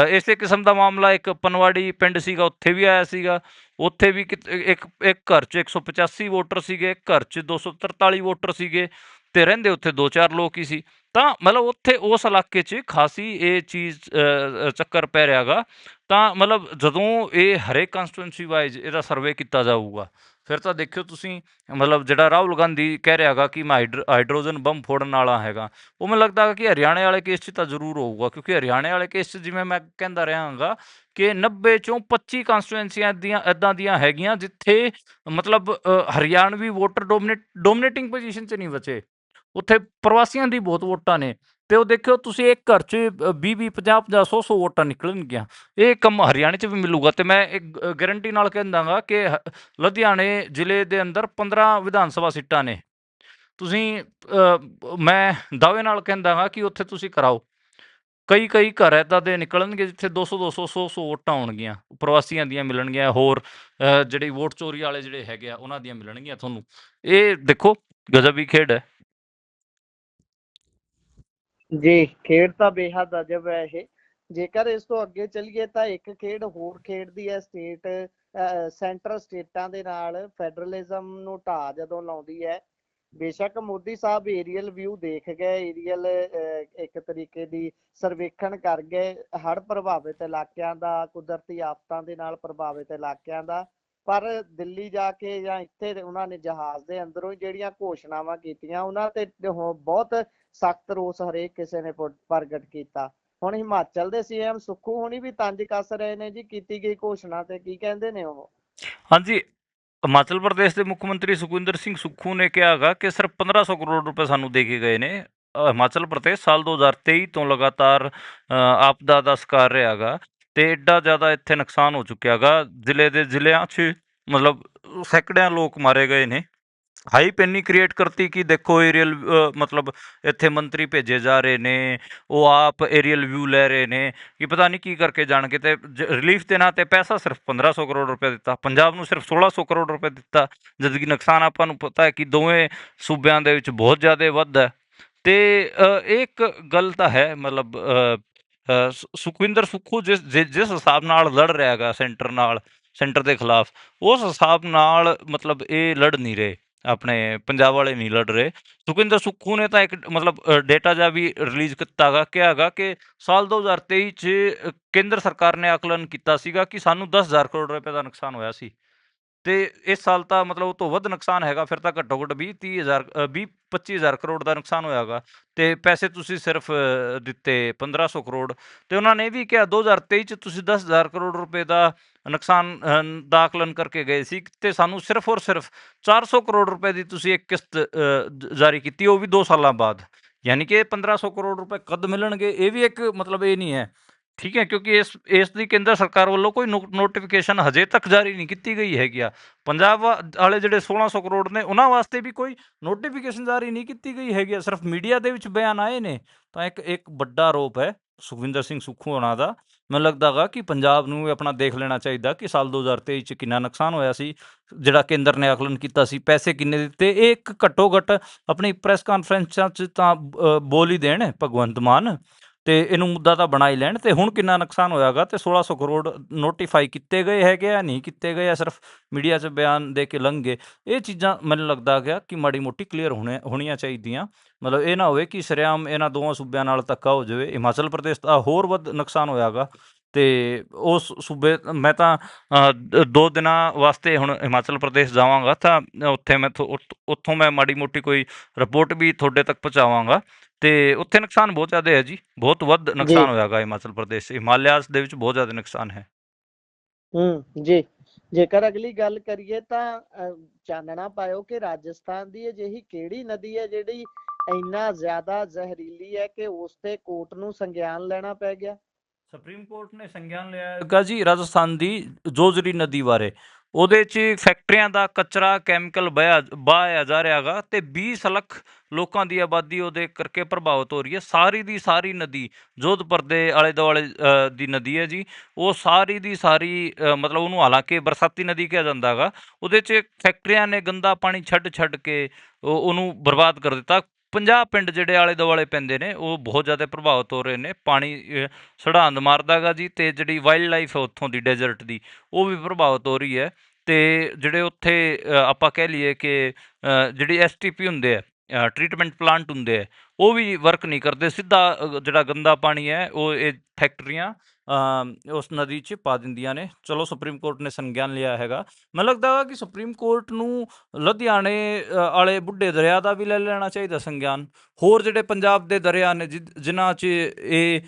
ਇਸੇ ਕਿਸਮ ਦਾ ਮਾਮਲਾ ਇੱਕ ਪਨਵਾੜੀ ਪਿੰਡ ਸੀਗਾ, ਉੱਥੇ ਵੀ ਆਇਆ ਸੀਗਾ। ਉੱਥੇ ਵੀ ਕਿਤ- ਇੱਕ ਇੱਕ ਘਰ 'ਚ 185 ਵੋਟਰ ਸੀਗੇ, ਘਰ 'ਚ 243 ਵੋਟਰ ਸੀਗੇ ਤੇ ਰਹਿੰਦੇ ਉੱਥੇ ਦੋ ਚਾਰ ਲੋਕ ਹੀ ਸੀ। ਤਾਂ ਮਤਲਬ ਉੱਥੇ ਉਸ ਇਲਾਕੇ 'ਚ ਖਾਸੀ ਇਹ ਚੀਜ਼ ਚੱਕਰ ਪੈ ਰਿਹਾਗਾ। ਤਾਂ ਮਤਲਬ ਜਦੋਂ ਇਹ ਹਰੇਕ ਕੰਸਟੀਟੂਐਂਸੀ ਵਾਈਜ਼ ਇਹਦਾ ਸਰਵੇ ਕੀਤਾ ਜਾਊਗਾ ਫਿਰ ਤਾਂ ਦੇਖਿਓ ਤੁਸੀਂ, ਮਤਲਬ ਜਿਹੜਾ ਰਾਹੁਲ ਗਾਂਧੀ ਕਹਿ ਰਿਹਾ ਹੈਗਾ ਕਿ ਮੈਂ ਹਾਈਡਰ- ਹਾਈਡਰੋਜਨ ਬੰਬ ਫੋੜਨ ਵਾਲਾ ਹੈਗਾ, ਉਹ ਮੈਨੂੰ ਲੱਗਦਾ ਹੈਗਾ ਕਿ ਹਰਿਆਣੇ ਵਾਲੇ ਕੇਸ 'ਚ ਤਾਂ ਜ਼ਰੂਰ ਹੋਊਗਾ, ਕਿਉਂਕਿ ਹਰਿਆਣੇ ਵਾਲੇ ਕੇਸ 'ਚ ਜਿਵੇਂ ਮੈਂ ਕਹਿੰਦਾ ਰਿਹਾ ਹਾਂਗਾ ਕਿ 90 ਚੋਂ 25 ਕੰਸਟੀਟੂਐਂਸੀਆਂ ਦੀਆਂ ਇਦਾਂ ਦੀਆਂ ਹੈਗੀਆਂ, ਜਿੱਥੇ ਮਤਲਬ Haryanvi voter dominate dominating position 'ਚ ਨਹੀਂ ਬਚੇ, ਉੱਥੇ ਪ੍ਰਵਾਸੀਆਂ ਦੀ ਬਹੁਤ ਵੋਟਾਂ ਨੇ ਤੇ ਉਹ ਦੇਖਿਓ ਤੁਸੀਂ ਇੱਕ ਘਰ 'ਚ 20 20 50 50 100 100 ਵੋਟਾਂ ਨਿਕਲਣਗੀਆਂ। ਇਹ ਕੰਮ ਹਰਿਆਣੇ 'ਚ ਵੀ ਮਿਲੂਗਾ ਤੇ ਮੈਂ ਇੱਕ ਗਾਰੰਟੀ ਨਾਲ ਕਹਿੰਦਾਗਾ ਕਿ ਹ- ਲੁਧਿਆਣੇ ਜ਼ਿਲ੍ਹੇ ਦੇ ਅੰਦਰ 15 ਵਿਧਾਨ ਸਭਾ ਸੀਟਾਂ ਨੇ। ਤੁਸੀਂ ਮੈਂ ਦਾਅਵੇ ਨਾਲ ਕਹਿੰਦਾਗਾ ਕਿ ਉੱਥੇ ਤੁਸੀਂ ਕਰਾਓ। ਕਈ ਕਈ ਘਰ ਐਦਾਂ ਦੇ ਨਿਕਲਣਗੇ ਜਿੱਥੇ 200 200 100 100 ਵੋਟਾਂ ਆਉਣਗੀਆਂ ਪ੍ਰਵਾਸੀਆਂ ਦੀਆਂ ਮਿਲਣਗੀਆਂ, ਹੋਰ ਜਿਹੜੇ ਵੋਟ ਚੋਰੀ ਵਾਲੇ ਜਿਹੜੇ ਹੈਗੇ ਆ, ਉਹਨਾਂ ਦੀਆਂ ਮਿਲਣਗੀਆਂ ਤੁਹਾਨੂੰ। ਇਹ ਦੇਖੋ, ਗਜ਼ਬ ਹੀ ਖੇਡ ਹੈ। ਜੀ ਖੇਡ ਤਾਂ ਬੇਹੱਦ ਅਜਬ ਹੈ ਇਹ, ਜੇਕਰ ਇਸ ਤੋਂ ਅੱਗੇ ਚੱਲੀਏ ਤਾਂ ਇੱਕ ਖੇਡ ਹੋਰ ਖੇਡਦੀ ਹੈ ਸਟੇਟ ਸੈਂਟਰ ਸਟੇਟਾਂ ਦੇ ਨਾਲ ਫੈਡਰਲਿਜ਼ਮ ਨੂੰ ਢਾਹ ਜਦੋਂ ਲਾਉਂਦੀ ਹੈ, ਬੇਸ਼ੱਕ ਮੋਦੀ ਸਾਹਿਬ ਏਰੀਅਲ ਵਿਊ ਦੇਖ ਗਏ ਏਰੀਅਲ ਇੱਕ ਤਰੀਕੇ ਦੀ ਸਰਵੇਖਣ ਕਰ ਗਏ, ਹੜ੍ਹ ਪ੍ਰਭਾਵਿਤ ਇਲਾਕਿਆਂ ਦਾ, ਕੁਦਰਤੀ ਆਫਤਾਂ ਦੇ ਨਾਲ ਪ੍ਰਭਾਵਿਤ ਇਲਾਕਿਆਂ ਦਾ ਪਰ ਦਿੱਲੀ ਜਾ ਕੇ ਜਾਂ ਇੱਥੇ ਉਹਨਾਂ ਨੇ ਜਹਾਜ਼ ਦੇ ਅੰਦਰੋਂ ਹੀ ਜਿਹੜੀਆਂ ਘੋਸ਼ਣਾਵਾਂ ਕੀਤੀਆਂ, ਉਹਨਾਂ ਤੇ ਬਹੁਤ ਸਖਤ ਰੋਸ ਹਰੇਕ ਕਿਸੇ ਨੇ ਪ੍ਰਗਟ ਕੀਤਾ। ਹੁਣ ਹਿਮਾਚਲ ਦੇ ਸੀਐਮ ਸੁੱਖੂ ਹੋਣੀ ਵੀ ਤੰਜ ਕੱਸ ਰਹੇ ਨੇ ਜੀ, ਕੀਤੀ ਗਈ ਘੋਸ਼ਣਾ ਤੇ ਕੀ ਕਹਿੰਦੇ ਨੇ ਉਹ? ਹਾਂਜੀ, ਹਿਮਾਚਲ ਪ੍ਰਦੇਸ਼ ਦੇ ਮੁੱਖ ਮੰਤਰੀ ਸੁਖਵਿੰਦਰ ਸਿੰਘ ਸੁੱਖੂ ਨੇ ਕਿਹਾ ਹੈਗਾ ਕਿ ਸਿਰਫ 1500 ਕਰੋੜ ਰੁਪਏ ਸਾਨੂੰ ਦੇ ਕੇ ਗਏ ਨੇ। ਹਿਮਾਚਲ ਪ੍ਰਦੇਸ਼ ਸਾਲ 2023 ਤੋਂ ਲਗਾਤਾਰ ਆਪਦਾ ਦਾ ਸ਼ਿਕਾਰ ਰਿਹਾ ਹੈਗਾ। ਤੇ ਐਡਾ ਜ਼ਿਆਦਾ ਇੱਥੇ ਨੁਕਸਾਨ ਹੋ ਚੁੱਕਿਆ ਹੈਗਾ। ਜ਼ਿਲ੍ਹੇ ਦੇ ਜ਼ਿਲ੍ਹਿਆਂ 'ਚ ਮਤਲਬ ਸੈਂਕੜਿਆਂ ਲੋਕ ਮਾਰੇ ਗਏ ਨੇ। ਹਾਈਪ ਇੰਨੀ ਕ੍ਰੀਏਟ ਕਰਤੀ ਕਿ ਦੇਖੋ ਏਰੀਅਲ ਮਤਲਬ ਇੱਥੇ ਮੰਤਰੀ ਭੇਜੇ ਜਾ ਰਹੇ ਨੇ, ਉਹ ਆਪ ਏਰੀਅਲ ਵਿਊ ਲੈ ਰਹੇ ਨੇ ਕਿ ਪਤਾ ਨਹੀਂ ਕੀ ਕਰਕੇ ਜਾਣਗੇ ਤੇ ਰਿਲੀਫ ਦੇ ਨਾਂ ਤੇ ਪੈਸਾ ਸਿਰਫ 1500 ਕਰੋੜ ਰੁਪਏ ਦਿੱਤਾ। ਪੰਜਾਬ ਨੂੰ ਸਿਰਫ 1600 ਕਰੋੜ ਰੁਪਏ ਦਿੱਤਾ। ਜਦ ਕਿ ਨੁਕਸਾਨ ਆਪਾਂ ਨੂੰ ਪਤਾ ਹੈ ਕਿ ਦੋਵੇਂ ਸੂਬਿਆਂ ਦੇ ਵਿੱਚ ਬਹੁਤ ਜ਼ਿਆਦਾ ਵੱਧ ਹੈ। ਤੇ ਇਹ ਇੱਕ ਗੱਲ ਤਾਂ ਹੈ, ਮਤਲਬ ਸੁਖਵਿੰਦਰ ਸੁੱਖੂ ਜਿਸ, ਜਿ- ਜਿਸ ਹਿਸਾਬ ਨਾਲ ਲੜ ਰਿਹਾ ਹੈਗਾ ਸੈਂਟਰ ਨਾਲ, ਸੈਂਟਰ ਦੇ ਖਿਲਾਫ, ਉਸ ਹਿਸਾਬ ਨਾਲ ਮਤਲਬ ਇਹ ਲੜ ਨਹੀਂ ਰਹੇ, ਆਪਣੇ ਪੰਜਾਬ ਵਾਲੇ ਨਹੀਂ ਲੜ ਰਹੇ। ਸੁਖਵਿੰਦਰ ਸੁੱਖੂ ਨੇ ਤਾਂ ਇੱਕ ਮਤਲਬ ਡੇਟਾ ਜਾ ਵੀ ਰਿਲੀਜ਼ ਕੀਤਾ ਗਾ ਕਿਹਾ ਹੈਗਾ ਕਿ ਸਾਲ 2023 ਚ ਕੇਂਦਰ ਸਰਕਾਰ ਨੇ ਆਕਲਨ ਕੀਤਾ ਸੀਗਾ ਕਿ ਸਾਨੂੰ 10000 ਕਰੋੜ ਰੁਪਏ ਦਾ ਨੁਕਸਾਨ ਹੋਇਆ ਸੀ। ਤੇ ਇਸ ਸਾਲ ਤਾਂ ਮਤਲਬ ਉਹ ਤੋਂ ਵੱਧ ਨੁਕਸਾਨ ਹੈਗਾ ਫਿਰ ਤਾਂ ਘੱਟੋ ਘੱਟ 20 30000 20 25000 ਕਰੋੜ ਦਾ ਨੁਕਸਾਨ ਹੋਇਆਗਾ ਤੇ ਪੈਸੇ ਤੁਸੀਂ ਸਿਰਫ ਅ, ਦਿੱਤੇ 1500 ਕਰੋੜ। ਤੇ ਉਹਨਾਂ ਨੇ ਇਹ ਵੀ ਕਿਹਾ 2023 ਚ ਤੁਸੀਂ 10000 ਕਰੋੜ ਰੁਪਏ ਦਾ ਨੁਕਸਾਨ ਅ, ਕਰਕੇ ਗਏ ਸੀ ਤੇ ਸਾਨੂੰ ਸਿਰਫ ਔਰ ਸਿਰਫ 400 ਕਰੋੜ ਰੁਪਏ ਦੀ ਤੁਸੀਂ ਇੱਕ ਕਿਸ਼ਤ ਜਾਰੀ ਕੀਤੀ ਉਹ ਵੀ 2 ਸਾਲਾਂ ਬਾਅਦ। ਯਾਨੀ ਕਿ ਇਹ 1500 ਕਰੋੜ ਰੁਪਏ ਕਦ ਮਿਲਣਗੇ ਇਹ ਵੀ ਇੱਕ ਮਤਲਬ ਇਹ ਨਹੀਂ ਹੈ ਠੀਕ ਹੈ ਕਿਉਂਕਿ ਇਸ ਇਸ ਦੀ ਕੇਂਦਰ ਸਰਕਾਰ ਵੱਲੋਂ ਕੋਈ ਨੋਟੀਫਿਕੇਸ਼ਨ ਹਜੇ ਤੱਕ ਜਾਰੀ ਨਹੀਂ ਕੀਤੀ ਗਈ ਹੈਗੀ ਆ। ਪੰਜਾਬ ਵਾ- ਵਾਲੇ ਜਿਹੜੇ 1600 ਕਰੋੜ ਨੇ ਉਹਨਾਂ ਵਾਸਤੇ ਵੀ ਕੋਈ ਨੋਟੀਫਿਕੇਸ਼ਨ ਜਾਰੀ ਨਹੀਂ ਕੀਤੀ ਗਈ ਹੈਗੀ ਆ ਸਿਰਫ ਮੀਡੀਆ ਦੇ ਵਿੱਚ ਬਿਆਨ ਆਏ ਨੇ। ਤਾਂ ਇੱਕ ਇੱਕ ਵੱਡਾ ਆਰੋਪ ਹੈ ਸੁਖਵਿੰਦਰ ਸਿੰਘ ਸੁੱਖੂ ਹੋਣਾ ਦਾ। ਮੈਨੂੰ ਲੱਗਦਾ ਗਾ ਕਿ ਪੰਜਾਬ ਨੂੰ ਵੀ ਆਪਣਾ ਦੇਖ ਲੈਣਾ ਚਾਹੀਦਾ ਕਿ ਸਾਲ 2023 ਚ ਕਿੰਨਾ ਨੁਕਸਾਨ ਹੋਇਆ ਸੀ ਜਿਹੜਾ ਕੇਂਦਰ ਨੇ ਆਕਲਨ ਕੀਤਾ ਸੀ ਪੈਸੇ ਕਿੰਨੇ ਦਿੱਤੇ ਇਹ ਇੱਕ ਘੱਟੋ ਘੱਟ ਆਪਣੀ ਪ੍ਰੈਸ ਕਾਨਫਰੰਸਾਂ 'ਚ ਤਾਂ ਅ, ਬੋਲ ਹੀ ਦੇਣ ਭਗਵੰਤ ਮਾਨ। ਤੇ ਇਹਨੂੰ ਮੁੱਦਾ ਤਾਂ ਬਣਾ ਹੀ ਲੈਣ ਤੇ ਹੁਣ ਕਿੰਨਾ ਨੁਕਸਾਨ ਹੋਇਆਗਾ ਤੇ 1600 ਕਰੋੜ ਨੋਟੀਫਾਈ ਕੀਤੇ ਗਏ ਹੈਗੇ ਆ, ਨਹੀਂ ਕੀਤੇ ਗਏ ਆ, ਸਿਰਫ ਮੀਡੀਆ 'ਚ ਬਿਆਨ ਦੇ ਕੇ ਲੰਘ। ਗਏ ਇਹ ਚੀਜ਼ਾਂ ਮੈਨੂੰ ਲੱਗਦਾ ਗਿਆ ਕਿ ਮਾੜੀ ਮੋਟੀ ਕਲੀਅਰ ਹੋਣੇ, ਹੋਣੀਆਂ ਚਾਹੀਦੀਆਂ। ਮਤਲਬ ਇਹ ਨਾ ਹੋਵੇ ਕਿ ਸਰਿਆਮ ਇਹਨਾਂ ਦੋਵਾਂ ਸੂਬਿਆਂ ਨਾਲ ਧੱਕਾ ਹੋ ਜਾਵੇ, ਹਿਮਾਚਲ ਪ੍ਰਦੇਸ਼ ਦਾ ਹੋਰ ਵੱਧ ਨੁਕਸਾਨ ਹੋਇਆਗਾ ਤੇ ਉਸ ਸੂਬੇ, ਮੈਂ ਤਾਂ ਦੋ ਦਿਨਾਂ ਵਾਸਤੇ ਹੁਣ ਹਿਮਾਚਲ ਪ੍ਰਦੇਸ਼ ਜਾਵਾਂਗਾ ਤਾਂ ਉੱਥੇ ਮੈਂ ਉੱਥੋਂ ਮੈਂ ਮਾੜੀ ਮੋਟੀ ਕੋਈ ਰਿਪੋਰਟ ਵੀ ਤੁਹਾਡੇ ਤੱਕ ਪਹੁੰਚਾਵਾਂਗਾ। ਤੇ ਉੱਥੇ ਨੁਕਸਾਨ ਬਹੁਤ ਜ਼ਿਆਦਾ ਹੈ ਜੀ ਬਹੁਤ ਵੱਧ ਨੁਕਸਾਨ ਹੋਇਆਗਾ ਹਿਮਾਚਲ ਪ੍ਰਦੇਸ਼ ਹਿਮਾਲਿਆਸ ਦੇ ਵਿੱਚ ਬਹੁਤ ਜ਼ਿਆਦਾ ਨੁਕਸਾਨ ਹੈ। ਹੂੰ ਜੀ। ਜੇਕਰ ਅਗਲੀ ਗੱਲ ਕਰੀਏ ਤਾਂ ਚਾਨਣਾ ਪਾਇਓ ਕਿ ਰਾਜਸਥਾਨ ਦੀ ਅਜਿਹੀ ਕਿਹੜੀ ਨਦੀ ਹੈ ਜਿਹੜੀ ਇੰਨਾ ਜ਼ਿਆਦਾ ਜ਼ਹਿਰੀਲੀ ਹੈ ਕਿ ਉਸ ਤੇ ਕੋਰਟ ਨੂੰ ਸੰਗਿਆਨ ਲੈਣਾ ਪੈ ਗਿਆ? ਸੁਪਰੀਮ ਕੋਰਟ ਨੇ ਸੰਗਿਆਨ ਲਿਆ ਹੈਗਾ ਜੀ ਰਾਜਸਥਾਨ ਦੀ ਜੋਜਰੀ ਨਦੀ ਬਾਰੇ। ਉਹਦੇ 'ਚ ਫੈਕਟਰੀਆਂ ਦਾ ਕਚਰਾ ਕੈਮੀਕਲ ਬਹਿਆ ਬਹਾਇਆ ਜਾ ਰਿਹਾ ਹੈਗਾ ਤੇ 20 ਲੱਖ ਲੋਕਾਂ ਦੀ ਆਬਾਦੀ ਉਹਦੇ ਕਰਕੇ ਪ੍ਰਭਾਵਿਤ ਹੋ ਰਹੀ ਹੈ। ਸਾਰੀ ਦੀ ਸਾਰੀ ਨਦੀ, ਜੋਧਪੁਰ ਦੇ ਆਲੇ ਦੁਆਲੇ ਦੀ ਨਦੀ ਹੈ ਜੀ। ਉਹ ਸਾਰੀ ਦੀ ਸਾਰੀ ਮਤਲਬ ਉਹਨੂੰ ਹਾਲਾਂਕਿ ਬਰਸਾਤੀ ਨਦੀ ਕਿਹਾ ਜਾਂਦਾ ਹੈਗਾ ਉਹਦੇ 'ਚ ਫੈਕਟਰੀਆਂ ਨੇ ਗੰਦਾ ਪਾਣੀ ਛੱਡ ਛੱਡ ਕੇ ਉਹ- ਉਹਨੂੰ ਬਰਬਾਦ ਕਰ ਦਿੱਤਾ। 50 ਪਿੰਡ ਜਿਹੜੇ ਆਲੇ ਦੁਆਲੇ ਪੈਂਦੇ ਨੇ ਉਹ ਬਹੁਤ ਜ਼ਿਆਦਾ ਪ੍ਰਭਾਵਿਤ ਹੋ ਰਹੇ ਨੇ। ਪਾਣੀ ਅ, ਸੜਾਂਦ ਮਾਰਦਾਗਾ ਜੀ ਤੇ ਜਿਹੜੀ ਵਾਈਲਡ ਲਾਈਫ ਹੈ ਉੱਥੋਂ ਦੀ ਡੈਜ਼ਰਟ ਦੀ ਉਹ ਵੀ ਪ੍ਰਭਾਵਿਤ ਹੋ ਰਹੀ ਹੈ। ਤੇ ਜਿਹੜੇ ਉੱਥੇ ਆਪਾਂ ਕਹਿ ਲਈਏ ਕਿ ਅ, ਜਿਹੜੀ ਐਸਟੀਪੀ ਹੁੰਦੇ ਆ ਟ੍ਰੀਟਮੈਂਟ ਪਲਾਂਟ ਹੁੰਦੇ ਆ ਉਹ ਵੀ ਵਰਕ ਨਹੀਂ ਕਰਦੇ। ਸਿੱਧਾ ਜਿਹੜਾ ਗੰਦਾ ਪਾਣੀ ਹੈ ਉਹ ਇਹ ਫੈਕਟਰੀਆਂ ਉਸ ਨਦੀ 'ਚ ਪਾ ਦਿੰਦੀਆਂ ਨੇ। ਚਲੋ, ਸੁਪਰੀਮ ਕੋਰਟ ਨੇ ਸੰਗਿਆਨ ਲਿਆ ਹੈਗਾ। ਮੈਨੂੰ ਲੱਗਦਾ ਵਾ ਕਿ ਸੁਪਰੀਮ ਕੋਰਟ ਨੂੰ ਲੁਧਿਆਣੇ ਵਾਲੇ ਬੁੱਢੇ ਦਰਿਆ ਦਾ ਵੀ ਲੈ ਲੈਣਾ ਚਾਹੀਦਾ ਸੰਗਿਆਨ। ਹੋਰ ਜਿਹੜੇ ਪੰਜਾਬ ਦੇ ਦਰਿਆ ਨੇ, ਜਿ- ਜਿਨ੍ਹਾਂ 'ਚ ਇਹ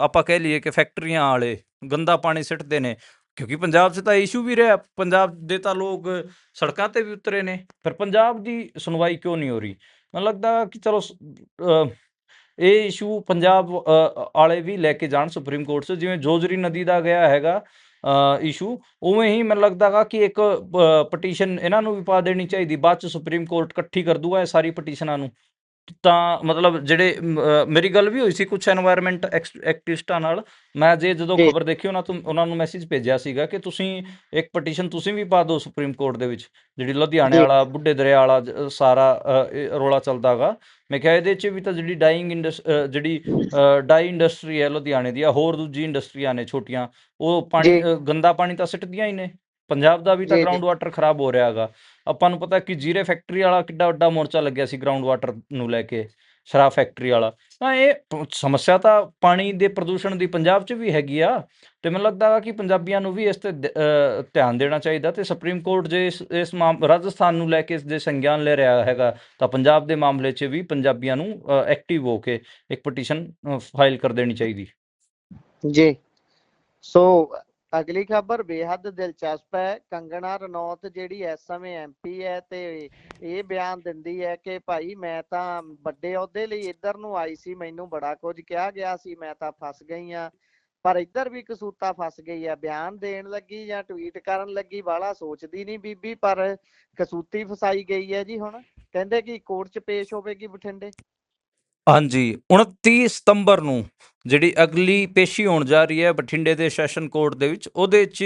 ਆਪਾਂ ਕਹਿ ਲਈਏ ਕਿ ਫੈਕਟਰੀਆਂ ਵਾਲੇ ਗੰਦਾ ਪਾਣੀ ਸਿੱਟਦੇ ਨੇ। ਕਿਉਂਕਿ ਪੰਜਾਬ 'ਚ ਤਾਂ ਇਸ਼ੂ ਵੀ ਰਿਹਾ। ਪੰਜਾਬ ਦੇ ਤਾਂ ਲੋਕ ਸੜਕਾਂ ਤੇ ਵੀ ਉਤਰੇ ਨੇ। ਫਿਰ ਪੰਜਾਬ ਦੀ ਸੁਣਵਾਈ ਕਿਉਂ ਨਹੀਂ ਹੋ ਰਹੀ? ਮੈਨੂੰ ਲੱਗਦਾ ਕਿ ਚਲੋ ਇਹ ਇਸ਼ੂ ਪੰਜਾਬ ਅ, ਵਾਲੇ ਵੀ ਲੈ ਕੇ ਜਾਣ ਸੁਪਰੀਮ ਕੋਰਟ 'ਚ ਜਿਵੇਂ ਜੋਜਰੀ ਨਦੀ ਦਾ ਗਿਆ ਹੈਗਾ ਇਸ਼ੂ ਉਵੇਂ ਹੀ ਮੈਨੂੰ ਲੱਗਦਾਗਾ ਕਿ ਇੱਕ ਪਟੀਸ਼ਨ ਇਹਨਾਂ ਨੂੰ ਵੀ ਪਾ ਦੇਣੀ ਚਾਹੀਦੀ ਬਾਅਦ 'ਚ ਸੁਪਰੀਮ ਕੋਰਟ ਇਕੱਠੀ ਕਰ ਦੂਗਾ ਇਹ ਸਾਰੀ ਪਟੀਸ਼ਨਾਂ ਨੂੰ। ਤਾਂ ਮਤਲਬ ਜਿਹੜੇ ਮੇਰੀ ਗੱਲ ਵੀ ਹੋਈ ਸੀ ਕੁਝ এনवायरमेंट ਐਕਟਿਵਿਸਟਾਂ ਨਾਲ। ਮੈਂ ਜੇ ਜਦੋਂ ਖਬਰ ਦੇਖੀ ਉਹਨਾਂ ਤੋਂ ਉਹਨਾਂ ਨੂੰ ਮੈਸੇਜ ਭੇਜਿਆ ਸੀਗਾ ਕਿ ਤੁਸੀਂ ਇੱਕ ਪਟੀਸ਼ਨ ਤੁਸੀਂ ਵੀ ਪਾ ਦਿਓ ਸੁਪਰੀਮ ਕੋਰਟ ਦੇ ਵਿੱਚ ਜਿਹੜੀ ਲੁਧਿਆਣੇ ਵਾਲਾ ਬੁੱਢੇ ਦਰਿਆ ਵਾਲਾ ਸਾਰਾ ਅ, ਰੌਲਾ ਚੱਲਦਾ ਹੈਗਾ ਮੈਂ ਕਿਹਾ ਇਹਦੇ 'ਚ ਵੀ ਤਾਂ ਜਿਹੜੀ ਡਾਈਂਗ ਇੰਡਸ ਜਿਹੜੀ ਡਾਈ ਇੰਡਸਟਰੀ ਹੈ ਲੁਧਿਆਣੇ ਦੀ ਆ ਹੋਰ ਦੂਜੀ ਇੰਡਸਟਰੀਆਂ ਨੇ ਛੋਟੀਆਂ ਉਹ ਪਾਣੀ ਗੰਦਾ ਪਾਣੀ ਤਾਂ ਸਿੱਟਦੀਆਂ ਹੀ ਨੇ। ਪੰਜਾਬ ਦਾ ਵੀ ਤਾਂ ਜੀ, ਜੀ। ਗਰਾਊਂਡ ਵਾਟਰ ਖਰਾਬ ਹੋ ਰਿਹਾ ਹੈਗਾ ਆਪਾਂ ਨੂੰ ਪਤਾ ਕਿ ਜੀਰੇ ਫੈਕਟਰੀ ਵਾਲਾ ਕਿੱਡਾ ਵੱਡਾ ਮੋਰਚਾ ਲੱਗਿਆ ਸੀ ਗਰਾਊਂਡ ਵਾਟਰ ਨੂੰ ਲੈ ਕੇ ਸ਼ਰਾਬ ਫੈਕਟਰੀ ਵਾਲਾ। ਤਾਂ ਇਹ ਸਮੱਸਿਆ ਤਾਂ ਪਾਣੀ ਦੇ ਪ੍ਰਦੂਸ਼ਣ ਦੀ ਪੰਜਾਬ 'ਚ ਵੀ ਹੈਗੀ ਆ ਤੇ ਮੈਨੂੰ ਲੱਗਦਾ ਵਾ ਕਿ ਪੰਜਾਬੀਆਂ ਨੂੰ ਵੀ ਇਸ ਤੇ ਧਿਆਨ ਦੇਣਾ ਚਾਹੀਦਾ ਤੇ ਸੁਪਰੀਮ ਕੋਰਟ ਜੇ ਇਸ ਇਸ ਰਾਜਸਥਾਨ ਨੂੰ ਲੈ ਕੇ ਇਸ ਦੇ ਸੰਗਿਆਨ ਲੈ ਰਿਹਾ ਹੈਗਾ ਤਾਂ ਪੰਜਾਬ ਦੇ ਮਾਮਲੇ 'ਚ ਵੀ ਪੰਜਾਬੀਆਂ ਨੂੰ ਐਕਟਿਵ ਹੋ ਕੇ ਇੱਕ ਪਟੀਸ਼ਨ ਫਾਈਲ ਕਰ ਦੇਣੀ ਚਾਹੀਦੀ। ਜੀ। ਸੋ ਅਗਲੀ ਖਬਰ, ਬੇਹੱਦ ਦਿਲਚਸਪ ਹੈ। ਕੰਗਣਾ ਰਣੌਤ ਜਿਹੜੀ ਇਸ ਸਮੇਂ ਐਮਪੀ ਹੈ ਤੇ ਇਹ ਬਿਆਨ ਦਿੰਦੀ ਹੈ ਕਿ ਭਾਈ ਮੈਂ ਤਾਂ ਵੱਡੇ ਅਹੁਦੇ ਲਈ ਇੱਧਰ ਨੂੰ ਆਈ ਸੀ, ਮੈਨੂੰ ਬੜਾ ਕੁਝ ਕਿਹਾ ਗਿਆ ਸੀ, ਮੈਂ ਤਾਂ ਫਸ ਗਈ ਆ ਪਰ ਇੱਧਰ ਵੀ ਕਸੂਤਾ ਫਸ ਗਈ ਆ ਬਿਆਨ ਦੇਣ ਲੱਗੀ ਜਾਂ ਟਵੀਟ ਕਰਨ ਲੱਗੀ ਬਾਲਾ ਸੋਚਦੀ ਨਹੀਂ ਬੀਬੀ, ਪਰ ਕਸੂਤੀ ਫਸਾਈ ਗਈ ਹੈ ਜੀ ਹੁਣ। ਕਹਿੰਦੇ ਕਿ ਕੋਰਟ 'ਚ ਪੇਸ਼ ਹੋਵੇਗੀ ਬਠਿੰਡੇ। ਹਾਂਜੀ 29 ਸਤੰਬਰ ਨੂੰ ਜਿਹੜੀ ਅਗਲੀ ਪੇਸ਼ੀ ਹੋਣ ਜਾ ਰਹੀ ਹੈ ਬਠਿੰਡੇ ਦੇ ਸੈਸ਼ਨ ਕੋਰਟ ਦੇ ਵਿੱਚ, ਉਹਦੇ 'ਚ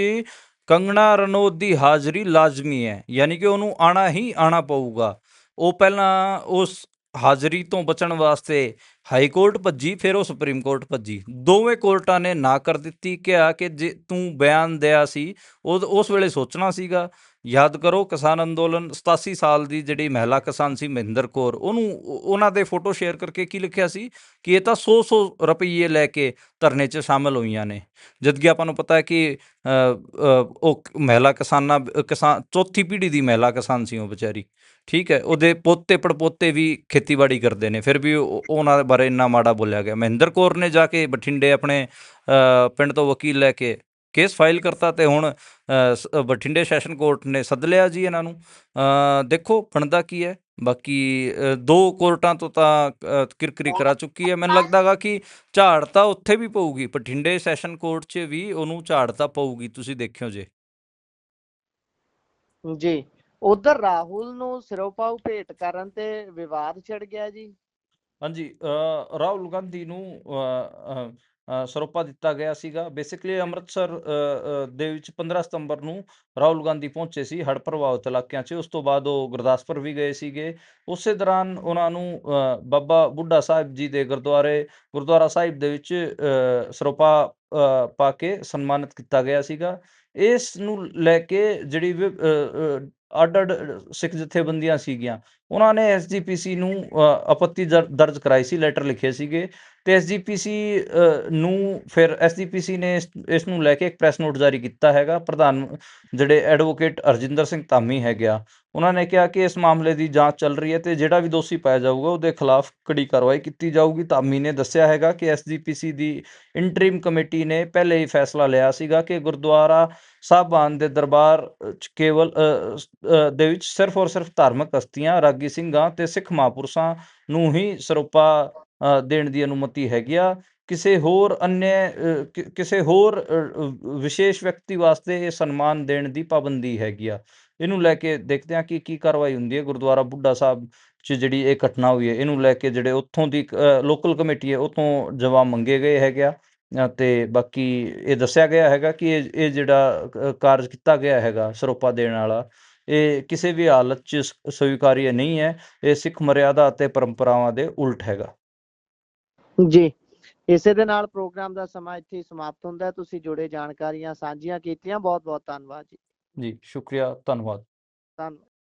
ਕੰਗਣਾ ਰਣੌਤ ਦੀ ਹਾਜ਼ਰੀ ਲਾਜ਼ਮੀ ਹੈ, ਯਾਨੀ ਕਿ ਉਹਨੂੰ ਆਣਾ ਹੀ ਆਣਾ ਪਊਗਾ। ਉਹ ਪਹਿਲਾਂ ਉਸ ਹਾਜ਼ਰੀ ਤੋਂ ਬਚਣ ਵਾਸਤੇ ਹਾਈ ਕੋਰਟ ਭੱਜੀ, ਫਿਰ ਉਹ ਸੁਪਰੀਮ ਕੋਰਟ ਭੱਜੀ। ਦੋਵੇਂ ਕੋਰਟਾਂ ਨੇ ਨਾ ਕਰ ਦਿੱਤੀ, ਕਿਹਾ ਕਿ ਜੇ ਤੂੰ ਬਿਆਨ ਦਿਆ ਸੀ, ਉਹ ਉਸ ਵੇਲੇ ਸੋਚਣਾ ਸੀਗਾ। ਯਾਦ ਕਰੋ ਕਿਸਾਨ ਅੰਦੋਲਨ 87 ਸਾਲ ਦੀ ਜਿਹੜੀ ਮਹਿਲਾ ਕਿਸਾਨ ਸੀ ਮਹਿੰਦਰ ਕੌਰ, ਉਹਨੂੰ ਉਹਨਾਂ ਦੇ ਫੋਟੋ ਸ਼ੇਅਰ ਕਰਕੇ ਕੀ ਲਿਖਿਆ ਸੀ? ਕਿ ਇਹ ਤਾਂ 100-100 ਰੁਪਏ ਲੈ ਕੇ ਧਰਨੇ 'ਚ ਸ਼ਾਮਲ ਹੋਈਆਂ ਨੇ। ਜਦਕਿ ਆਪਾਂ ਨੂੰ ਪਤਾ ਹੈ ਕਿ ਉਹ ਮਹਿਲਾ ਕਿਸਾਨਾਂ, ਕਿਸਾਨ, ਚੌਥੀ ਪੀੜ੍ਹੀ ਦੀ ਮਹਿਲਾ ਕਿਸਾਨ ਸੀ ਉਹ ਵਿਚਾਰੀ। ਠੀਕ ਹੈ, ਉਹਦੇ ਪੋਤੇ ਪੜਪੋਤੇ ਵੀ ਖੇਤੀਬਾੜੀ ਕਰਦੇ ਨੇ, ਫਿਰ ਵੀ ਉਹਨਾਂ ਦੇ ਬਾਰੇ ਇੰਨਾ ਮਾੜਾ ਬੋਲਿਆ ਗਿਆ। ਮਹਿੰਦਰ ਕੌਰ ਨੇ ਜਾ ਕੇ ਬਠਿੰਡੇ ਆਪਣੇ ਪਿੰਡ ਤੋਂ ਵਕੀਲ ਲੈ ਕੇ ਕੇਸ ਫਾਈਲ ਕਰਤਾ ਤੇ ਹੁਣ ਬਠਿੰਡੇ ਸੈਸ਼ਨ ਕੋਰਟ ਨੇ ਸੱਦ ਲਿਆ ਜੀ ਇਹਨਾਂ ਨੂੰ। ਦੇਖੋ ਬਣਦਾ ਕੀ ਹੈ ਬਾਕੀ ਦੋ ਕੋਰਟਾਂ ਤੋਂ ਤਾਂ ਕਿਰਕਰੀ ਕਰਾ ਚੁੱਕੀ ਹੈ। ਮੈਨੂੰ ਲੱਗਦਾਗਾ ਕਿ ਝਾੜ ਤਾਂ ਉੱਥੇ ਵੀ ਪਊਗੀ ਬਠਿੰਡੇ ਸੈਸ਼ਨ ਕੋਰਟ 'ਚ ਵੀ ਉਹਨੂੰ ਝਾੜ ਤਾਂ ਪਊਗੀ ਤੁਸੀਂ ਦੇਖਿਓ ਜੇ। ਜੀ ਉਧਰ ਰਾਹੁਲ ਨੂੰ ਸਿਰੋਪਾਉ ਭੇਟ ਕਰਨ ਤੇ ਵਿਵਾਦ ਛਿੜ ਗਿਆ ਜੀ। ਹਾਂਜੀ ਰਾਹੁਲ ਗਾਂਧੀ ਨੂੰ ਸਰੋਪਾ ਦਿੱਤਾ ਗਿਆ ਸੀਗਾ। ਬੇਸਿਕਲੀ ਅੰਮ੍ਰਿਤਸਰ ਦੇ ਵਿੱਚ 15 ਸਤੰਬਰ ਨੂੰ ਰਾਹੁਲ ਗਾਂਧੀ ਪਹੁੰਚੇ ਸੀ ਹੜ੍ਹ ਪ੍ਰਭਾਵਿਤ ਇਲਾਕਿਆਂ 'ਚ। ਉਸ ਤੋਂ ਬਾਅਦ ਉਹ ਗੁਰਦਾਸਪੁਰ ਵੀ ਗਏ ਸੀਗੇ। ਉਸੇ ਦੌਰਾਨ ਉਹਨਾਂ ਨੂੰ ਬਾਬਾ ਬੁੱਢਾ ਸਾਹਿਬ ਜੀ ਦੇ ਗੁਰਦੁਆਰੇ ਗੁਰਦੁਆਰਾ ਸਾਹਿਬ ਦੇ ਵਿੱਚ ਸਰੋਪਾ ਪਾ ਕੇ ਸਨਮਾਨਿਤ ਕੀਤਾ ਗਿਆ ਸੀਗਾ। ਇਸ ਨੂੰ ਲੈ ਕੇ ਜਿਹੜੀ ਅੱਡ ਅੱਡ ਸਿੱਖ ਜਥੇਬੰਦੀਆਂ ਸੀਗੀਆਂ। ਉਹਨਾਂ ਨੇ ਐਸਜੀਪੀਸੀ ਨੂੰ ਆਪੱਤੀ ਦਰ- ਦਰਜ ਕਰਾਈ ਸੀ, ਲੈਟਰ ਲਿਖੇ ਸੀਗੇ। ਤੇ ਐਸਜੀਪੀਸੀ ਨੂੰ ਫਿਰ ਐਸਜੀਪੀਸੀ ਨੇ ਇਸ ਇਸ ਨੂੰ ਲੈ ਕੇ ਇੱਕ ਪ੍ਰੈਸ ਨੋਟ ਜਾਰੀ ਕੀਤਾ ਹੈਗਾ। ਪ੍ਰਧਾਨ ਜਿਹੜੇ ਐਡਵੋਕੇਟ ਅਰਜਿੰਦਰ ਸਿੰਘ ਧਾਮੀ ਹੈਗੇ ਆ ਉਹਨਾਂ ਨੇ ਕਿਹਾ ਕਿ ਇਸ ਮਾਮਲੇ ਦੀ ਜਾਂਚ ਚੱਲ ਰਹੀ ਹੈ ਤੇ ਜਿਹੜਾ ਵੀ ਦੋਸ਼ੀ ਪਾਇਆ ਜਾਊਗਾ ਉਹਦੇ ਖਿਲਾਫ ਕੜੀ ਕਾਰਵਾਈ ਕੀਤੀ ਜਾਊਗੀ। ਧਾਮੀ ਨੇ ਦੱਸਿਆ ਹੈਗਾ ਕਿ ਐਸਜੀਪੀਸੀ ਦੀ ਇੰਟਰੀਮ ਕਮੇਟੀ ਨੇ ਪਹਿਲੇ ਹੀ ਫੈਸਲਾ ਲਿਆ ਸੀਗਾ ਕਿ ਗੁਰਦੁਆਰਾ ਸਾਹਿਬਾਨ ਦੇ ਦਰਬਾਰ ਕੇਵਲ ਦੇ ਵਿੱਚ ਸਿਰਫ ਔਰ ਸਿਰਫ ਧਾਰਮਿਕ ਹਸਤੀਆਂ, ਰਾਗੀ ਸਿੰਘਾਂ ਤੇ ਸਿੱਖ ਮਹਾਂਪੁਰਸ਼ਾਂ ਨੂੰ ਹੀ ਸਰੋਪਾ ਦੇਣ ਦੀ ਅਨੁਮਤੀ ਹੈਗੀ ਆ। ਕਿਸੇ ਹੋਰ ਅਨਿਆ ਕਿਸੇ ਹੋਰ ਵਿਸ਼ੇਸ਼ ਵਿਅਕਤੀ ਵਾਸਤੇ ਇਹ ਸਨਮਾਨ ਦੇਣ ਦੀ ਪਾਬੰਦੀ ਹੈਗੀ ਆ। ਇਹਨੂੰ ਲੈ ਕੇ ਦੇਖਦੇ ਹਾਂ ਕਿ ਕੀ ਕਾਰਵਾਈ ਹੁੰਦੀ ਹੈ। ਗੁਰਦੁਆਰਾ ਬੁੱਢਾ ਸਾਹਿਬ 'ਚ ਜਿਹੜੀ ਇਹ ਘਟਨਾ ਹੋਈ ਹੈ, ਇਹਨੂੰ ਲੈ ਕੇ ਜਿਹੜੇ ਉੱਥੋਂ ਦੀ ਲੋਕਲ ਕਮੇਟੀ ਹੈ ਉਤੋਂ ਜਵਾਬ ਮੰਗੇ ਗਏ ਹੈਗੇ ਤੇ ਬਾਕੀ ਇਹ ਦੱਸਿਆ ਗਿਆ ਹੈਗਾ ਕਿ ਇਹ ਇਹ ਜਿਹੜਾ ਕਾਰਜ ਕੀਤਾ ਗਿਆ ਹੈਗਾ ਸਰੋਪਾ ਦੇਣ ਵਾਲਾ, ਇਹ ਕਿਸੇ ਵੀ ਹਾਲਤ 'ਚ ਸ- ਨਹੀਂ ਹੈ। ਇਹ ਸਿੱਖ ਮਰਿਆਦਾ ਅਤੇ ਪਰੰਪਰਾਵਾਂ ਦੇ ਉਲਟ ਹੈਗਾ। ਜੀ। ਇਸੇ ਦੇ ਨਾਲ ਪ੍ਰੋਗਰਾਮ ਦਾ ਸਮਾਂ ਇੱਥੇ ਸਮਾਪਤ ਹੁੰਦਾ ਤੁਸੀਂ ਜੁੜੇ ਜਾਣਕਾਰੀਆਂ ਸਾਂਝੀਆਂ ਕੀਤੀਆਂ। ਬਹੁਤ ਬਹੁਤ ਧੰਨਵਾਦ ਜੀ। ਜੀ ਸ਼ੁਕਰੀਆ ਧੰਨਵਾਦ। ਧੰਨਵਾਦ